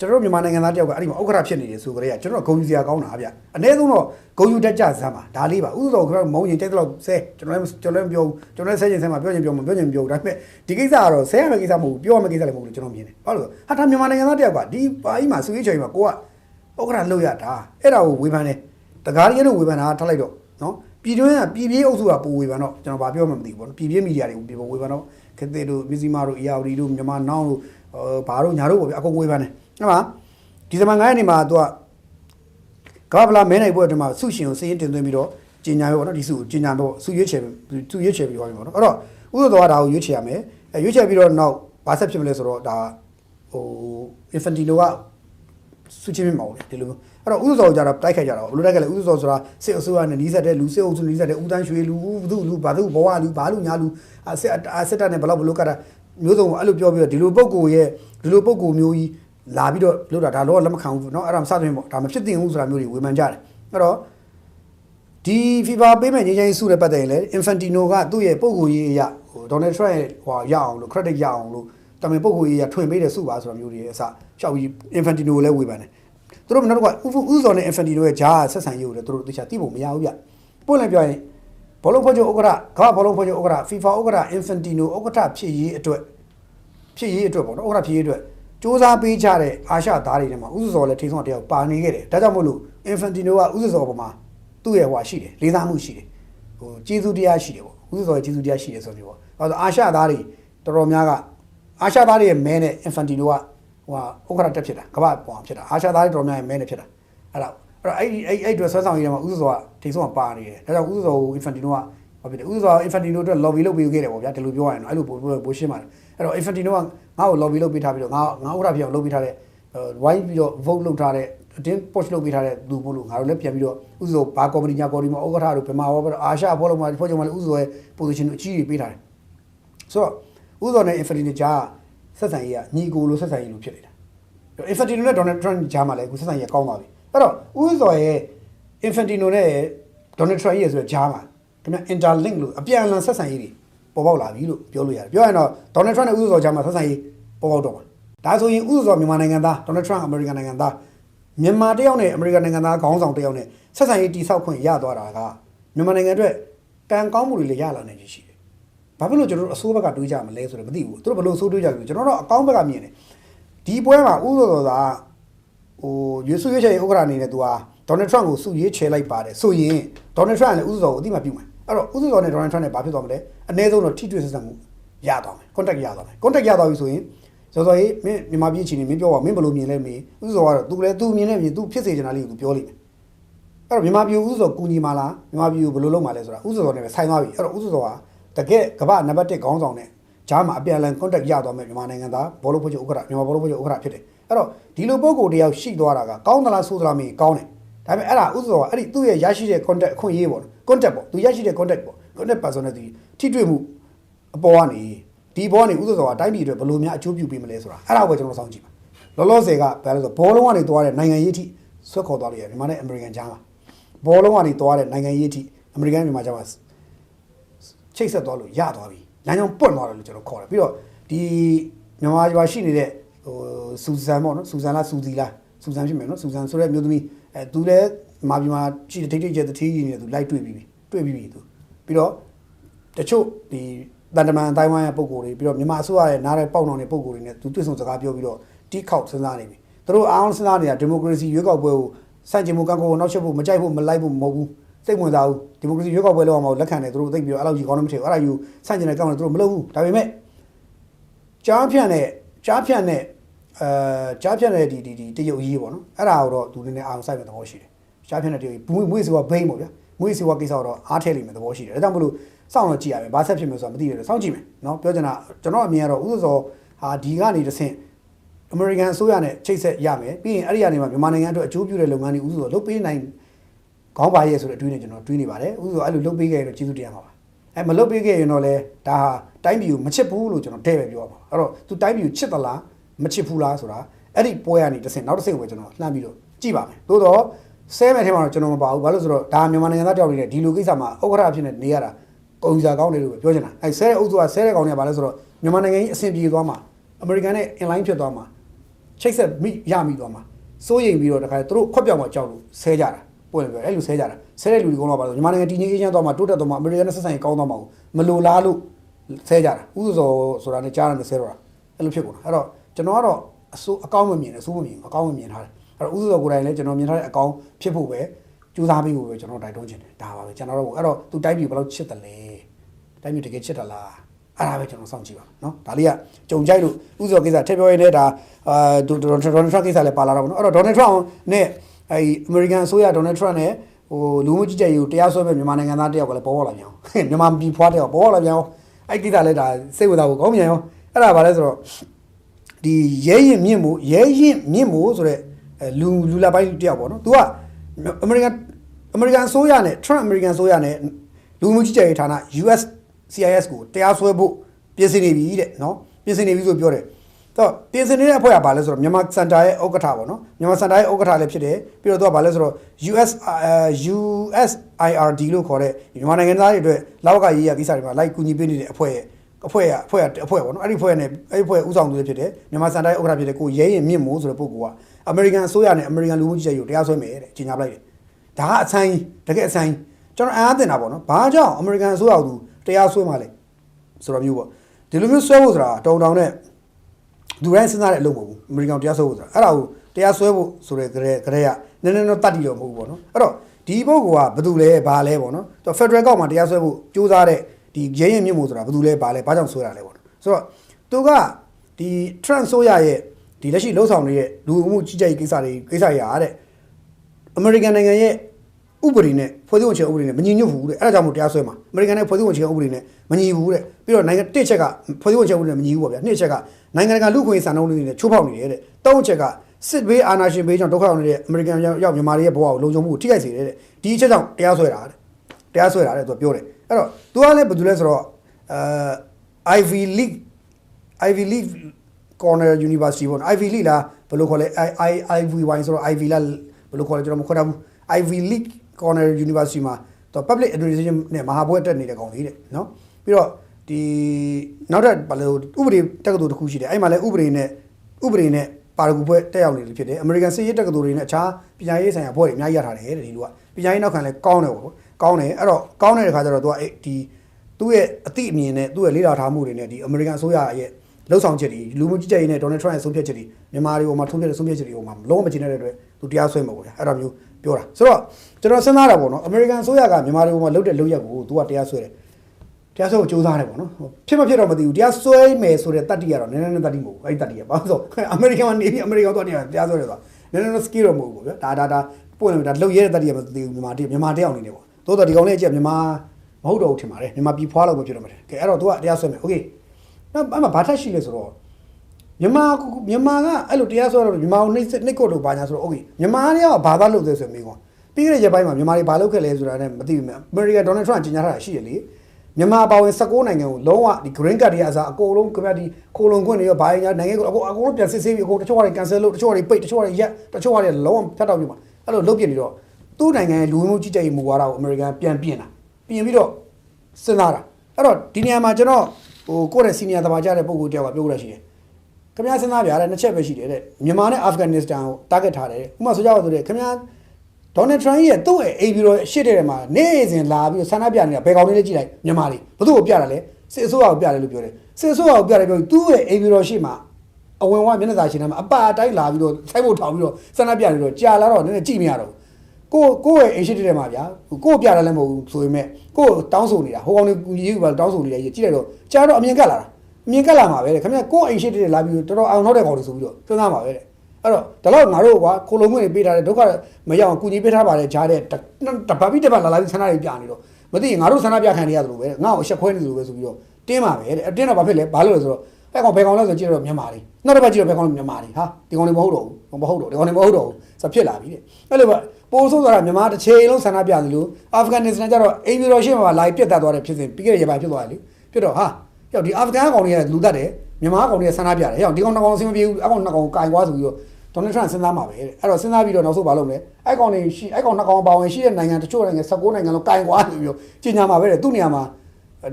ကျွန်တော်တို့မြန်မာနိုင်ငံသားတယောက်ကအဲ့ဒီမှာဥက္ကဋ္ဌဖြစ်နေတယ်ဆိုကြတဲ့ကကျွန်တော်ဂုံယူစရာကောင်းတာဗျအနည်းဆုံးတော့ဂုံယူတတ်ကြစမ်းပါဒါလေးပါဥစ္စာကတော့မုံရင်တိုက်တော့ဆဲကျွန်တော်လည်းကျွန်တော်လည်းမပြောဘူးကျွန်တော်လည်းဆဲချင်ဆဲမှာပြောချင်ပြောမှာပြောချင်ပြောဒါပေမဲ့ဒီကိစ္စကတော့ဆဲရမယ့်ကိစ္စမဟုတ်ဘူးပြောရမယ့်ကိစ္စလည်းမဟုတ်ဘူးကျွန်တော်မြင်တယ်ဘာလို့လဲဟာဒါမြန်မာနိုင်ငံသားတယောက်ကဒီပါကြီးမှာစုရေးချင်မှာကိုကဥက္ကဋ္ဌလုပ်ရတာအဲ့ဒါကိုဝေဖန်တယ်တကားရီလို့ဝေဖန်တာထားလိုက်တော့နော်ပြည်တွင်းကပြည်ပြေးအုပ်စုကပူဝေဖန်တော့ကျွန်တော်ဗာပြောမှမသိဘူးပေါ့နော်ပြည်ပြေးမီဒီယာတွေပူဝေဖန်တော့ခေတ်တို့မြစီမာတို့အီယာဝတီတို့မြန်မာနောင်တို့ဘာတို့ညာတို့ပေါ့ဗျအကုန်ဝေဖန်တယ် ဟုတ်ပါဒီဇင်ဘာ9ရက်နေ့မှာသူကကမ္ဘာဗလာမဲနိုင်ပွဲအတွင်းမှာဆုရှင်ကိုစည်ရင်တင်သွင်းပြီးတော့ကြီးညာရောပေါ့နော်ဒီဆုကိုကြီးညာတော့ဆုရွေးချယ်ဆုရွေးချယ်ပြီးသွားပြီပေါ့နော်အဲ့တော့ဥဒ္ဒောဒါကိုရွေးချယ်ရမယ်အဲရွေးချယ်ပြီးတော့နောက်ဘာဆက်ဖြစ်မလဲဆိုတော့ဒါဟို Infantino ကဆုချင်းမမဟုတ်လေဒီလိုအဲ့တော့ဥဒ္ဒောကြတော့တိုက်ခိုက်ကြတာပေါ့ဘလို့တိုက်ခိုက်လဲဥဒ္ဒောဆိုတာစစ်အစိုးရနဲ့နီးစပ်တဲ့လူစစ်အုပ်စုနီးစပ်တဲ့ဦးတန်းရွှေလူဦးသူလူဘာသူဘဝလူဘာလူညာလူစစ်စစ်တပ်နဲ့ဘလောက်ဘလို့ကတာမျိုးစုံအဲ့လိုပြောပြီးတော့ဒီလိုပုံကိုရဲ့ဒီလိုပုံကိုမျိုးကြီး လာပြီးတော့လို့တာဒါတော့လက်မခံဘူးเนาะအဲ့ဒါမစသဖြင့်ပေါ့ဒါမဖြစ်သင့်ဘူးဆိုတာမျိုးတွေဝေဖန်ကြတယ်အဲ့တော့ဒီ FIFA ပေးမဲ့ငြိမ်းချမ်းရေးစုတဲ့ပတ်သက်ရင်လည်း Infantino ကသူ့ရဲ့ပုံကိုရေးအရဟို Donald Trump ရဲ့ဟိုရအောင်လို့ credit ရအောင်လို့တမင်ပုံကိုရေးအရထွင်ပေးတဲ့စုပါဆိုတာမျိုးတွေအစရှောက်ပြီး Infantino ကိုလည်းဝေဖန်တယ်သူတို့နောက်တစ်ခါဥဥဇော်နဲ့ Infantino ရဲ့ဂျားဆက်ဆံရေးကိုလည်းသူတို့သိချာသိဖို့မရဘူးဗျပို့လည်းပြောရင်ဘောလုံးဖွဲ့ချုပ်ဥက္ကဋ္ဌကမ္ဘာဘောလုံးဖွဲ့ချုပ်ဥက္ကဋ္ဌ FIFA ဥက္ကဋ္ဌ Infantino ဥက္ကဋ္ဌဖြစ်ရေးအတွက်ဖြစ်ရေးအတွက်ပေါ့နော်ဥက္ကဋ္ဌဖြစ်ရေးအတွက် စူးစမ်းပေးကြတဲ့အာရှသားတွေထဲမှာဥစ္စာစော်လည်းထိဆုံးတယောက်ပါနေခဲ့တယ်ဒါကြောင့်မို့လို့ Infantino ကဥစ္စာစော်ပေါ်မှာသူ့ရဲ့ဟွာရှိတယ်လေးစားမှုရှိတယ်ဟိုကျေးဇူးတရားရှိတယ်ပေါ့ဥစ္စာစော်ရဲ့ကျေးဇူးတရားရှိတယ်ဆိုပြီးပေါ့အဲဒါအာရှသားတွေတော်တော်များကအာရှသားတွေရဲ့မဲနဲ့ Infantino ကဟိုဟာဥက္ကဋ္ဌတက်ဖြစ်တာကမ္ဘာပေါ်ဖြစ်တာအာရှသားတွေတော်တော်များရဲ့မဲနဲ့ဖြစ်တာအဲ့ဒါအဲ့တော့အဲ့အဲ့အဲ့အတွက်ဆွဲဆောင်ရည်ထဲမှာဥစ္စာစော်ကထိဆုံးကပါနေတယ်ဒါကြောင့်ဥစ္စာစော်ကို Infantino ကဘာဖြစ်လဲဥစ္စာစော် Infantino အတွက် lobby လုပ်ပေးခဲ့တယ်ပေါ့ဗျာဒီလိုပြောရရင်တော့အဲ့လိုပိုပိုရှင်းပါတယ် အဲ့တော့ Infantino ကငါ့ကို lobby လုပ်ပေးထားပြီးတော့ငါငါဥက္ကဋ္ဌဖြစ်အောင်လုပ်ပေးထားတဲ့ဝိုင်းပြီးတော့ vote လုပ်ထားတဲ့အတင်း push လုပ်ပေးထားတဲ့လူပို့လို့ငါတို့လည်းပြန်ပြီးတော့ဥစ္စာဘာကော်မတီညာကော်မတီမှာဥက္ကဋ္ဌတို့ဗမာဘောအာရှဘောလုံးမှာဖွဲ့ချုပ်မှာလည်းဥစ္စာရဲ့ position ကိုအကြီးကြီးပေးထားတယ်ဆိုတော့ဥစ္စာနဲ့ Infantino ကြားဆက်ဆံရေးကညီကိုလိုဆက်ဆံရေးလိုဖြစ်နေတာ Infantino နဲ့ Donald Trump ကြားမှာလည်းအခုဆက်ဆံရေးကောင်းသွားပြီအဲ့တော့ဥစ္စာရဲ့ Infantino နဲ့ Donald Trump ရဲ့ဆိုတဲ့ကြားမှာခင်ဗျ interlink လို့အပြန်အလှန်ဆက်ဆံရေးတွေ ပေါ်ပေါက်လာပြီလို့ပြောလို့ရတယ်ပြောရင်တော့ Donald Trump နဲ့ဥစ္စာကြားမှာဆက်ဆံရေးပေါ်ပေါက်တော့မှာဒါဆိုရင်ဥစ္စာမြန်မာနိုင်ငံသား Donald Trump အမေရိကန်နိုင်ငံသားမြန်မာတယောက်နဲ့အမေရိကန်နိုင်ငံသားခေါင်းဆောင်တယောက်နဲ့ဆက်ဆံရေးတိဆောက်ခွင့်ရသွားတာကမြန်မာနိုင်ငံအတွက်ကံကောင်းမှုတွေလည်းရလာနိုင်ရှိတယ်ဘာဖြစ်လို့ကျွန်တော်တို့အစိုးဘက်ကတွေးကြမလဲဆိုတော့မသိဘူးသူတို့ဘယ်လိုအစိုးတွေးကြလဲကျွန်တော်တို့အကောင်းဘက်ကမြင်တယ်ဒီပွဲမှာဥစ္စာတော်သာဟိုရွေးစုရွေးချယ်ရေးဥက္ကဋ္ဌအနေနဲ့သူဟာဒေါ်နယ်ထရန့်ကိုစုရေးချယ်လိုက်ပါတယ်ဆိုရင်ဒေါ်နယ်ထရန့်လည်းဥစ္စာတော်ကိုအတိမပြုမယ် အဲ့တော့ဥစ္စာတော်နဲ့ဒေါ်နယ်ထရန့်နဲ့ဘာဖြစ်သွားမလဲအနည်းဆုံးတော့ထိတွေ့ဆက်ဆံမှုရသွားမယ် contact ရသွားမယ် contact ရသွားပြီဆိုရင်စောစောကြီးမင်းမြန်မာပြည်ချင်းနေမင်းပြောပါမင်းဘယ်လိုမြင်လဲမေးဥစ္စာကတော့ तू လည်း तू မြင်နေမြင် तू ဖြစ်စေချင်တာလေးကို तू ပြောလိမ့်မယ်အဲ့တော့မြန်မာပြည်ဥစ္စာကူညီမလားမြန်မာပြည်ကိုဘယ်လိုလုပ်မှာလဲဆိုတာဥစ္စာတော်နဲ့ပဲဆိုင်သွားပြီအဲ့တော့ဥစ္စာတော်ကတကယ်ကမ္ဘာနံပါတ်1ခေါင်းဆောင်နဲ့ဂျားမှာအပြန်အလှန် contact ရသွားမယ်မြန်မာနိုင်ငံသားဘောလုံးဖွဲ့ချုပ်ဥက္ကဋ္ဌမြန်မာဘောလုံးဖွဲ့ချုပ်ဥက္ကဋ္ဌဖြစ်တယ်အဲ့တော့ဒီလိုပုံကိုတယောက်ရှိသွားတာကကောင်းသလားဆိုးသလားမင်းကောင်းတယ် ဒါပေမဲ့အဲ့ဒါဥစ္စာတော်ကအဲ့ဒီသူ့ရဲ့ရရှိတဲ့ contact အခွင့်အရေးပေါ့ contact ပေါ့သူရရှိတဲ့ contact ပေါ့ကိုယ့်နဲ့ personality ထိတွေ့မှုအပေါ်ကနေဒီဘောကနေဥစ္စာကတိုင်းပြည်အတွက်ဘယ်လိုများအကျိုးပြုပေးမလဲဆိုတာအဲ့ဒါကိုပဲကျွန်တော်စောင့်ကြည့်ပါလောလောဆယ်ကဘယ်လိုဆိုဘောလုံးကနေသွားတဲ့နိုင်ငံရေးအထိဆွတ်ခေါ်သွားလို့ရတယ်မြန်မာနဲ့အမေရိကန်ကြားမှာဘောလုံးကနေသွားတဲ့နိုင်ငံရေးအထိအမေရိကန်မြန်မာကြားမှာချိတ်ဆက်သွားလို့ရသွားပြီလမ်းကြောင်းပွင့်သွားတယ်လို့ကျွန်တော်ခေါ်တယ်ပြီးတော့ဒီမြန်မာရွာရှိနေတဲ့ဟိုစူဇန်ပေါ့နော်စူဇန်လားစူဇီလားစူဇန်ဖြစ်မယ်နော်စူဇန်ဆိုတဲ့မျိုးသမီး အဲသူလည်းမာပြည်မှာရှိတဲ့ထိတ်ထိတ်ကျတဲ့သတိကြီးနေသူလိုက်တွေ့ပြီးပြီတွေ့ပြီးပြီသူပြီးတော့တချို့ဒီတန်တမန်အတိုင်းဝိုင်းရဲ့ပုံကိုယ်တွေပြီးတော့မြန်မာအစိုးရရဲ့နားတဲ့ပေါက်နောင်တဲ့ပုံကိုယ်တွေနဲ့သူတွေ့ဆုံစကားပြောပြီးတော့တီးခေါက်စဉ်းစားနေပြီသူတို့အားလုံးစဉ်းစားနေတာဒီမိုကရေစီရွေးကောက်ပွဲကိုစန့်ကျင်မှုကန့်ကွက်ဖို့နောက်ချက်ဖို့မကြိုက်ဖို့မလိုက်ဖို့မဟုတ်ဘူးစိတ်ဝင်စားဘူးဒီမိုကရေစီရွေးကောက်ပွဲလောက်အောင်မဟုတ်လက်ခံတယ်သူတို့သိပြီးတော့အဲ့လောက်ကြီးကောင်းတယ်မထင်ဘူးအဲ့ဒါယူစန့်ကျင်တဲ့ကောင်းတယ်သူတို့မလုပ်ဘူးဒါပေမဲ့ကြားဖြန့်တဲ့ကြားဖြန့်တဲ့ အဲကြားဖြန့်တဲ့ဒီဒီဒီတရုတ်ကြီးပေါ့နော်အဲ့ဒါကိုတော့သူနည်းနည်းအောင်စိုက်မဲ့သဘောရှိတယ်ကြားဖြန့်တဲ့တရုတ်ကြီးမွေးမွေးစီကဘိန်းပေါ့ဗျာမွေးစီကကိစ္စတော့အားထည့်လိမ့်မယ်သဘောရှိတယ်ဒါကြောင့်မလို့စောင့်တော့ကြည့်ရမယ်ဘာဆက်ဖြစ်မလဲဆိုတာမသိရတယ်စောင့်ကြည့်မယ်နော်ပြောချင်တာကျွန်တော်အမြင်ကတော့ဥစ္စာဟာဒီကနေတစ်ဆင့်အမေရိကန်အစိုးရနဲ့ချိတ်ဆက်ရမယ်ပြီးရင်အဲ့ဒီကနေမှမြန်မာနိုင်ငံအတွက်အကျိုးပြုတဲ့လုပ်ငန်းတွေဥဆိုလုပ်ပေးနိုင်ခေါင်းပါရဲ့ဆိုတဲ့အတွေးနဲ့ကျွန်တော်တွေးနေပါတယ်ဥဆိုအဲ့လိုလုပ်ပေးခဲ့ရင်တော့ကျေးဇူးတင်ရမှာပါအဲမလုပ်ပေးခဲ့ရင်တော့လေဒါဟာတိုင်းပြည်ကိုမချစ်ဘူးလို့ကျွန်တော်တဲ့ပဲပြောရမှာအဲ့တော့သူတိုင်းပြည်ကိုချစ်သလား မချစ်ဘူးလားဆိုတာအဲ့ဒီပွဲကနေတစ်ဆင့်နောက်တစ်ဆင့်ကိုပဲကျွန်တော်လှမ်းပြီးတော့ကြည့်ပါမယ်သို့တော့ဆဲမဲ့ထဲမှာတော့ကျွန်တော်မပါဘူးဘာလို့ဆိုတော့ဒါမြန်မာနိုင်ငံသားတယောက်နေတဲ့ဒီလိုကိစ္စမှာဥက္ကဋ္ဌအဖြစ်နဲ့နေရတာကုန်စရာကောင်းတယ်လို့ပဲပြောချင်တာအဲဆဲတဲ့အုပ်စုကဆဲတဲ့ကောင်တွေကဘာလဲဆိုတော့မြန်မာနိုင်ငံကြီးအဆင်ပြေသွားမှာအမေရိကန်နဲ့ inline ဖြစ်သွားမှာချိတ်ဆက်မိရမိသွားမှာစိုးရိမ်ပြီးတော့တခါသူတို့ခွက်ပြောင်မှာကြောက်လို့ဆဲကြတာပွင့်ပြောအဲ့လိုဆဲကြတာဆဲတဲ့လူတွေကတော့ပါဆိုမြန်မာနိုင်ငံတည်ငြိမ်အေးချမ်းသွားမှာတိုးတက်သွားမှာအမေရိကန်နဲ့ဆက်ဆံရေးကောင်းသွားမှာကိုမလိုလားလို့ဆဲကြတာဥစ္စာဆိုတာနဲ့ကြားရတယ်ဆဲတော့တာအဲ့လိုဖြစ်ကုန်တာအဲ့တော့ ကျွန်တော်ကတော့အဆိုးအကောင်းမမြင်နဲ့အဆိုးမမြင်အကောင်းမမြင်ထားတယ်အဲ့တော့ဥစ္စာကိုယ်တိုင်လည်းကျွန်တော်မြင်ထားတဲ့အကောင်းဖြစ်ဖို့ပဲကြိုးစားပြီးဖို့ပဲကျွန်တော်တိုက်တွန်းချင်တယ်ဒါပါပဲကျွန်တော်တို့အဲ့တော့သူတိုက်ပြီဘယ်လောက်ချစ်တယ်လဲတိုက်ပြီတကယ်ချစ်တယ်လားအဲ့ဒါပဲကျွန်တော်စောင့်ကြည့်ပါမယ်နော်ဒါလေးကကြုံကြိုက်လို့ဥစ္စာကိစ္စထည့်ပြောရင်းနဲ့ဒါအာဒေါ်နယ်ထရန့်ကိစ္စလည်းပါလာတော့ဗောနော်အဲ့တော့ဒေါ်နယ်ထရန့်နဲ့အဲ့အမေရိကန်အစိုးရဒေါ်နယ်ထရန့်နဲ့ဟိုလူမှုကြီးကြဲကြီးကိုတရားစွဲမဲ့မြန်မာနိုင်ငံသားတယောက်ကလည်းပေါ်ပေါ်လာပြန်အောင်မြန်မာပြည်ဖွားတယောက်ပေါ်ပေါ်လာပြန်အောင်အဲ့ကိစ္စလည်းဒါစိတ်ဝင်စားဖို့ကောင်းမြန်ရောအဲ့ဒါပါလဲဆိုတော့ ဒီရဲရင်မြင့်မို့ရဲရင်မြင့်မို့ဆိုတော့လူလူလာပိုင်းတယောက်ပေါ့နော် तू ကအမေရိကန်အမေရိကန်အစိုးရနဲ့ Trump အမေရိကန်အစိုးရနဲ့လူမှုကြီးကြပ်ရေးဌာန US CIS ကိုတရားစွဲဖို့ပြင်ဆင်နေပြီတဲ့နော်ပြင်ဆင်နေပြီဆိုပြောတယ်တော့ပြင်ဆင်နေတဲ့အဖွဲ့ကဘာလဲဆိုတော့မြန်မာစင်တာရဲ့ဥက္ကဋ္ဌပေါ့နော်မြန်မာစင်တာရဲ့ဥက္ကဋ္ဌလည်းဖြစ်တယ်ပြီးတော့သူကဘာလဲဆိုတော့ US USIRD လို့ခေါ်တဲ့မြန်မာနိုင်ငံသားတွေအတွက်လောက်ကရေးရကိစ္စတွေမှာလိုက်ကူညီပေးနေတဲ့အဖွဲ့ရဲ့ အဖွဲ့ရအဖွဲ့ရအဖွဲ့ပေါ့နော်အဲ့ဒီအဖွဲ့နဲ့အဲ့ဒီအဖွဲ့ဥဆောင်သူတွေဖြစ်တယ်မြန်မာစင်တာရဲ့ဥက္ကဋ္ဌဖြစ်တဲ့ကိုရဲရင်မြင့်မိုးဆိုတဲ့ပုဂ္ဂိုလ်ကအမေရိကန်အစိုးရနဲ့အမေရိကန်လူမှုကြီးကြပ်ရေးကိုတရားစွဲမယ်တဲ့ကြီးညာပလိုက်တယ်ဒါကအဆိုင်တကယ်အဆိုင်ကျွန်တော်အားတင်တာပေါ့နော်ဘာကြောင့်အမေရိကန်အစိုးရကသူတရားစွဲမှလဲဆိုတော့မျိုးပေါ့ဒီလိုမျိုးဆွဲဖို့ဆိုတာတုံတောင်နဲ့ဒူရိုင်းစဉ်းစားတဲ့အလုပ်မဟုတ်ဘူးအမေရိကန်တရားစွဲဖို့ဆိုတာအဲ့ဒါကိုတရားစွဲဖို့ဆိုတဲ့ကြဲကြဲကနည်းနည်းတော့တတ်တီတော့မဟုတ်ဘူးပေါ့နော်အဲ့တော့ဒီပုဂ္ဂိုလ်ကဘာတူလဲဘာလဲပေါ့နော်သူဖက်ဒရယ်ကောက်မှာတရားစွဲဖို့ကြိုးစားတဲ့ ဒီရဲရင်မြင့်မို့ဆိုတာဘာတူလဲဘာလဲဘာကြောင့်ဆွဲတာလဲပေါ့နော်ဆိုတော့သူကဒီ trans ဆိုရရဲ့ဒီလက်ရှိလှုပ်ဆောင်နေတဲ့လူမှုကြီးကြပ်ရေးကိစ္စတွေကိစ္စတွေအားတဲ့အမေရိကန်နိုင်ငံရဲ့ဥပဒေနဲ့ဖွဲ့စည်းပုံအခြေဥပဒေနဲ့မညီညွတ်ဘူးတဲ့အဲ့ဒါကြောင့်မို့တရားစွဲမှာအမေရိကန်နဲ့ဖွဲ့စည်းပုံအခြေဥပဒေနဲ့မညီဘူးတဲ့ပြီးတော့နိုင်ငံတစ်ချက်ကဖွဲ့စည်းပုံအခြေဥပဒေနဲ့မညီဘူးပေါ့ဗျာနှစ်ချက်ကနိုင်ငံတကာလူ့ခွင့်ရေးစံနှုန်းတွေနဲ့ချိုးဖောက်နေတယ်တဲ့သုံးချက်ကစစ်ဘေးအာဏာရှင်ဘေးကြောင့်ဒုက္ခရောက်နေတဲ့အမေရိကန်ရောက်မြန်မာတွေရဲ့ဘဝကိုလုံခြုံမှုကိုထိခိုက်စေတယ်တဲ့ဒီအချက်ကြောင့်တရားစွဲတာတဲ့တရားစွဲတာတဲ့သူကပြောတယ် အဲ့တော့သူကလည်းဘာလို့လဲဆိုတော့အဲ Ivy League Ivy League Cornell University ပေါ့နော် Ivy League လားဘယ်လိုခေါ်လဲ I I Ivy Wine ဆိုတော့ Ivy လားဘယ်လိုခေါ်လဲကျွန်တော်မခေါ်တတ်ဘူး Ivy League Cornell University မှာတော့ Public Administration နဲ့မဟာဘွဲ့တက်နေတဲ့ကောင်လေးတဲ့နော်ပြီးတော့ဒီနောက်ထပ်ဘာလို့ဥပဒေတက္ကသိုလ်တစ်ခုရှိတယ်အဲ့မှာလည်းဥပဒေနဲ့ဥပဒေနဲ့ပါရဂူဘွဲ့တက်ရောက်နေတယ်ဖြစ်တယ် American စစ်ရေးတက္ကသိုလ်တွေနဲ့အခြားပညာရေးဆိုင်ရာဘွဲ့တွေအများကြီးရထားတယ်တဲ့ဒီလူကပညာရေးနောက်ခံလည်းကောင်းတယ်ပေါ့ ကောင်းတယ်အဲ့တော့ကောင်းတဲ့ခါကျတော့သူကအဲ့ဒီသူ့ရဲ့အသိအမြင်နဲ့သူ့ရဲ့လေ့လာထားမှုတွေနဲ့ဒီ American အစိုးရရဲ့လှုပ်ဆောင်ချက်တွေလူမှုကြီးကြပ်ရေးနဲ့ Donald Trump ရဲ့ဆုံးဖြတ်ချက်တွေမြန်မာတွေဟိုမှာထုံးပြတဲ့ဆုံးဖြတ်ချက်တွေဟိုမှာလုံးဝမကျင်တဲ့အတွက်သူတရားစွဲမှာပေါ့ဗျာအဲ့ဒါမျိုးပြောတာဆိုတော့ကျွန်တော်စဉ်းစားတာပေါ့နော် American အစိုးရကမြန်မာတွေဟိုမှာလှုပ်တဲ့လုပ်ရက်ကိုသူကတရားစွဲတယ်တရားစွဲကိုစူးစမ်းတယ်ပေါ့နော်ဖြစ်မဖြစ်တော့မသိဘူးတရားစွဲမယ်ဆိုတဲ့တတ်တိကတော့နည်းနည်းနဲ့တတ်တိမဟုတ်ဘူးအဲ့ဒီတတ်တိကဘာလို့ဆို American ကနေပြီး American တော့တရားစွဲတယ်ဆိုတာနည်းနည်းနဲ့ skill တော့မဟုတ်ဘူးပေါ့ဗျာဒါဒါဒါပွင့်လို့ဒါလှုပ်ရဲတဲ့တတ်တိကမသိဘူးမြန်မာတည်းမြန်မာတယောက်အနေနဲ့ပေါ့ သို့တော့ဒီကောင်လေးအချက်မြန်မာမဟုတ်တော့ဘူးထင်ပါတယ်မြန်မာပြည်ဖွားလို့ပဲဖြစ်တော့မှာတယ်ကဲအဲ့တော့ तू ကတရားစွဲမယ် okay နောက်အဲ့မှာဘာထက်ရှိလဲဆိုတော့မြန်မာမြန်မာကအဲ့လိုတရားစွဲတော့မြန်မာကိုနှိမ့်နှိမ့်ကုတ်လို့ပါညာဆိုတော့ okay မြန်မာတွေကဘာသာလုပ်သေးဆိုမိကွာပြီးခဲ့တဲ့ရက်ပိုင်းမှာမြန်မာတွေဘာလုပ်ခဲ့လဲဆိုတာနဲ့မသိဘူးမြအမေရိကန်ဒေါ်နယ်ထရန့်ကြီးညာထားတာရှိရလေမြန်မာအပါဝင်16နိုင်ငံကိုလုံးဝဒီ green card တွေအစားအကုန်လုံးခင်ဗျာဒီခိုလုံခွင့်တွေရောဘာညာနိုင်ငံကိုအကုန်အကုန်လုံးပြန်စစ်ဆေးပြီးအကုန်တချို့ဟာတွေ cancel လုပ်တချို့ဟာတွေပိတ်တချို့ဟာတွေရက်တချို့ဟာတွေလုံးဝဖြတ်တောက်ပြမှာအဲ့လိုလုပ်ပြနေတော့ သူ့နိုင်ငံရဲ့လူဝင်မှုကြီးကြပ်ရေးမူဝါဒကိုအမေရိကန်ပြန်ပြင်တာပြင်ပြီးတော့စဉ်းစားတာအဲ့တော့ဒီနေရာမှာကျွန်တော်ဟိုကိုယ့်ရဲ့ senior တဘာကြတဲ့ပုံကိုတယောက်ကပြောရရှိတယ်ခင်ဗျားစဉ်းစားပြရတဲ့နှစ်ချက်ပဲရှိတယ်တဲ့မြန်မာနဲ့အာဖဂန်နစ္စတန်ကို target ထားတယ်ဥပမာဆိုကြပါစို့တဲ့ခင်ဗျားဒေါ်နယ်ထရန့်ရဲ့သူ့ရဲ့အိမ်ဘီရောရှစ်တဲ့ထဲမှာနေ့စဉ်လာပြီးဆန္ဒပြနေတာဘယ်ကောင်လေးလဲကြည့်လိုက်မြန်မာတွေဘသူ့ကိုပြတာလဲစစ်အစိုးရကိုပြတယ်လို့ပြောတယ်စစ်အစိုးရကိုပြတယ်ပြောပြီးသူ့ရဲ့အိမ်ဘီရောရှစ်မှာအဝင်ဝမျက်နှာသာရှင်ထဲမှာအပါအတိုင်းလာပြီးတော့စိုက်ဖို့ထောင်ပြီးတော့ဆန္ဒပြနေတော့ကြာလာတော့နည်းနည်းကြည့်မရတော့ဘူး ကိုကိုရဲ့အိမ်ရှိတဲ့ထဲမှာဗျာကိုပြတယ်လည်းမဟုတ်ဘူးဆိုပေမဲ့ကိုတောင်းဆိုနေတာဟိုကောင်လေးကူကြီးကတောင်းဆိုနေတယ်ကြည့်လိုက်တော့ကြာတော့အမြင်ကတ်လာတာအမြင်ကက်လာမှာပဲတဲ့ခင်ဗျာကိုယ်အိမ်ရှိတဲ့လာပြီးတော်တော်အောင်တော့တဲ့ကောင်တွေဆိုပြီးတော့စဉ်းစားမှာပဲတဲ့အဲ့တော့ဒါတော့ငါတို့ကွာခိုလုံငွေတွေပေးထားတဲ့ဒုက္ခမရောက်အောင်ကုညီပေးထားပါတယ်ကြားတဲ့တပတ်ပြီးတပတ်လာလာပြီးဆန္ဒတွေပြနေတော့မသိရင်ငါတို့ဆန္ဒပြခံနေရတယ်လို့ပဲငါ့ကိုအချက်ခွဲနေတယ်လို့ပဲဆိုပြီးတော့တင်းပါပဲတဲ့အတင်းတော့ဘာဖြစ်လဲဘာလို့လဲဆိုတော့အဲ့ကောင်ဘယ်ကောင်လဲဆိုကြည့်တော့မြန်မာတွေနောက်တစ်ပတ်ကြည့်တော့ဘယ်ကောင်လဲမြန်မာတွေဟာဒီကောင်တွေမဟုတ်တော့ဘူးမဟုတ်တော့ဒီကောင်တွေမဟုတ်တော့ဘူးဆိုဖြစ်လာပြီတဲ့အဲ့လိုပဲ ပိုးဆိုးသွားတာမြန်မာတစ်ချိန်လုံးဆန္ဒပြသလိုအာဖဂန်နစ္စတန်ကျတော့အိမ်ပြည်တော်ရှိမှာလာပြတ်တက်သွားတယ်ဖြစ်စဉ်ပြီးခဲ့တဲ့ရက်ပိုင်းဖြစ်သွားတယ်လေဖြစ်တော့ဟာရောက်ဒီအာဖဂန်ကောင်တွေကလူတတ်တယ်မြန်မာကောင်တွေကဆန္ဒပြတယ်ရောက်ဒီကောင်နှစ်ကောင်အဆင်မပြေဘူးအကောင်နှစ်ကောင်ကင်သွားဆိုပြီးတော့ဒေါ်နယ်ထရန့်စဉ်းစားမှာပဲတဲ့အဲ့တော့စဉ်းစားပြီးတော့နောက်ဆုံးမလုပ်လဲအဲ့ကောင်တွေရှိအဲ့ကောင်နှစ်ကောင်ပါဝင်ရှိတဲ့နိုင်ငံတချို့နိုင်ငံ16နိုင်ငံလုံးကင်သွားဆိုပြီးတော့ကြီးညာမှာပဲတဲ့သူ့နေရာမှာ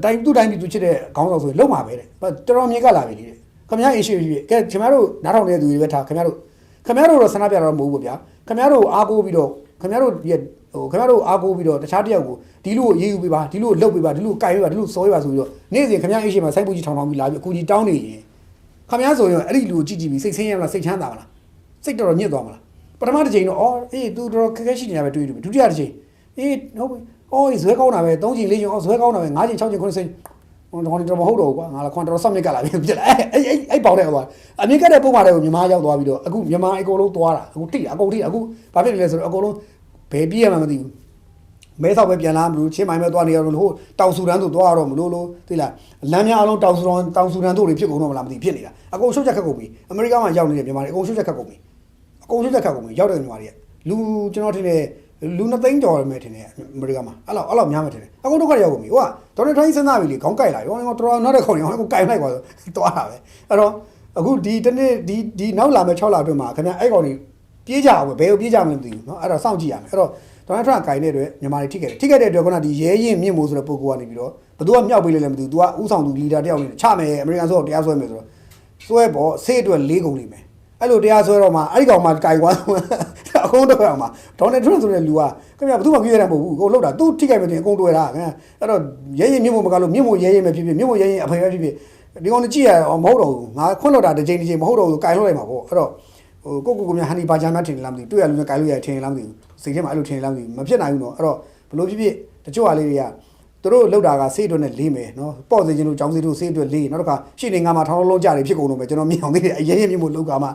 တိုင်းသူ့တိုင်းပြည်သူချစ်တဲ့ခေါင်းဆောင်ဆိုရင်လုံမှာပဲတဲ့တော်တော်မြေကလာပြီလေတဲ့ခင်ဗျားအရှိပြီကဲခင်ဗျားတို့နားထောင်နေတဲ့သူတွေပဲထားခင်ဗျားတို့ခင်ဗျားတို့တော့ဆန္ဒပြတော့မဟုတ်ဘူးဗျာခင်ဗျားတို့အားကိုးပြီးတော့ ခင်ဗျားတို့ရဲ့ဟိုခင်ဗျားတို့အားကိုးပြီးတော့တခြားတယောက်ကိုဒီလိုရေးယူပေးပါဒီလိုလှုပ်ပေးပါဒီလိုကင်ပေးပါဒီလိုစောပေးပါဆိုပြီးတော့နေ့စဉ်ခင်ဗျားအရှိမှာစိုက်ပူကြီးထောင်ထောင်ပြီးလာပြီးအကူကြီးတောင်းနေရင်ခင်ဗျားဆိုရင်အဲ့ဒီလူကိုကြည့်ကြည့်ပြီးစိတ်ဆင်းရဲမလားစိတ်ချမ်းသာမလားစိတ်တော်တော်ညစ်သွားမလားပထမတစ်ချိန်တော့အော်အေး तू တော်တော်ခက်ခဲရှိနေတာပဲတွေးတယ်ဒုတိယတစ်ချိန်အေးဟုတ်ပြီအော်ဇွဲကောင်းတာပဲ၃ချိန်၄ချိန်အော်ဇွဲကောင်းတာပဲ၅ချိန်၆ချိန်9ချိန် ဟိုတော့တော့မဟုတ်တော့ဘူးကွာငါလည်းခွန်တော်ဆော့မြစ်ကလာပြီဖြစ်လာအဲ့အဲ့အဲ့ပေါက်တဲ့သွားအမြင့်ကတဲ့ပုံမှာတဲ့ကိုမြန်မာရောက်သွားပြီးတော့အခုမြန်မာအကုန်လုံးသွားတာအခုတိအကုန်တိအခုဘာဖြစ်နေလဲဆိုတော့အကုန်လုံးဘယ်ပြေးရမှမသိဘူးမဲဆောက်ပဲပြန်လာမလို့ချင်းမိုင်ပဲသွားနေရတော့လို့ဟိုတောင်ဆူဒန်တို့သွားရတော့မလို့လို့သိလားလမ်းများအလုံးတောင်ဆူဒန်တောင်ဆူဒန်တို့တွေဖြစ်ကုန်တော့မလားမသိဖြစ်နေတာအကုန်ရှုပ်ချက်ခတ်ကုန်ပြီအမေရိကန်မှာရောက်နေတဲ့မြန်မာတွေအကုန်ရှုပ်ချက်ခတ်ကုန်ပြီအကုန်ရှုပ်ချက်ခတ်ကုန်ပြီရောက်တဲ့မြန်မာတွေကလူကျွန်တော်ထင်တယ် လူနှစ်သိန်းကျော်ရမယ်ထင်တယ်အမေရိကန်မှာအဲ့လောက်အဲ့လောက်များမယ်ထင်တယ်အကုန်ဒုက္ခရောက်ကုန်ပြီဟိုကဒေါ်နယ်ထရန့်စဉ်းစားပြီလေခေါင်းကိုက်လာရောတော်တော်နောက်တဲ့ခေါင်းရောကိုက်လိုက်ပါဆိုသွားတာပဲအဲ့တော့အခုဒီတနေ့ဒီဒီနောက်လာမယ့်6လအတွင်းမှာခင်ဗျအဲ့ကောင်တွေပြေးကြအောင်ပဲဘယ်ကိုပြေးကြမလဲမသိဘူးเนาะအဲ့တော့စောင့်ကြည့်ရမယ်အဲ့တော့ဒေါ်နယ်ထရန့်ကင်တဲ့အတွက်မြန်မာတွေထိခဲ့တယ်ထိခဲ့တဲ့အတွက်ခုနဒီရဲရင်မြင့်မို့ဆိုတဲ့ပုံကောကနေပြီးတော့ဘသူကမြောက်ပေးလဲလည်းမသိဘူး तू ကဥဆောင်သူလီဒါတယောက်နေချမယ်အမေရိကန်ဆိုတော့တရားစွဲမယ်ဆိုတော့စွဲပေါ်ဆေးအတွက်၄ကုန်လိမ့်မယ်အဲ့လိုတရားစွဲတော့မှအဲ့ဒီကောင်မှကင်ကွာ အကုန်တော့အောင်မှဒေါ်နယ်ထရန့်ဆိုတဲ့လူကခင်ဗျဘသူမှကြည့်ရတာမဟုတ်ဘူးအကုန်လောက်တာသူထိခိုက်မယ်တင်အကုန်တွေ့တာခင်ဗျအဲ့တော့ရဲရင်မြင့်မို့မကလို့မြင့်မို့ရဲရင်ပဲဖြစ်ဖြစ်မြင့်မို့ရဲရင်အဖေပဲဖြစ်ဖြစ်ဒီကောင်ကြည့်ရမဟုတ်တော့ဘူးငါခွန့်လောက်တာတစ်ချိန်တစ်ချိန်မဟုတ်တော့ဘူးကင်လို့လိုက်မှာပေါ့အဲ့တော့ဟိုကိုကိုကိုမြဟန်နီဘာဂျာမတ်ထင်တယ်လားမသိဘူးတွေ့ရလူနဲ့ကင်လို့ရထင်တယ်လားမသိဘူးစိတ်ထဲမှာအဲ့လိုထင်တယ်လားမသိဘူးမဖြစ်နိုင်ဘူးနော်အဲ့တော့ဘလို့ဖြစ်ဖြစ်တချို့ဟာလေးတွေက သူတို့လောက်တာကစေးအတွက်နဲ့လေးမယ်နော်ပေါ့စေခြင်းတို့ကြောင်းစေးတို့စေးအတွက်လေးနောက်တစ်ခါရှင်းနေငါမှာထောင်းလုံးလုံးကြတယ်ဖြစ်ကုန်တော့မယ်ကျွန်တော်မြင်အောင်သိတယ်အရင်ရင်မြင်မို့လောက်ကမှ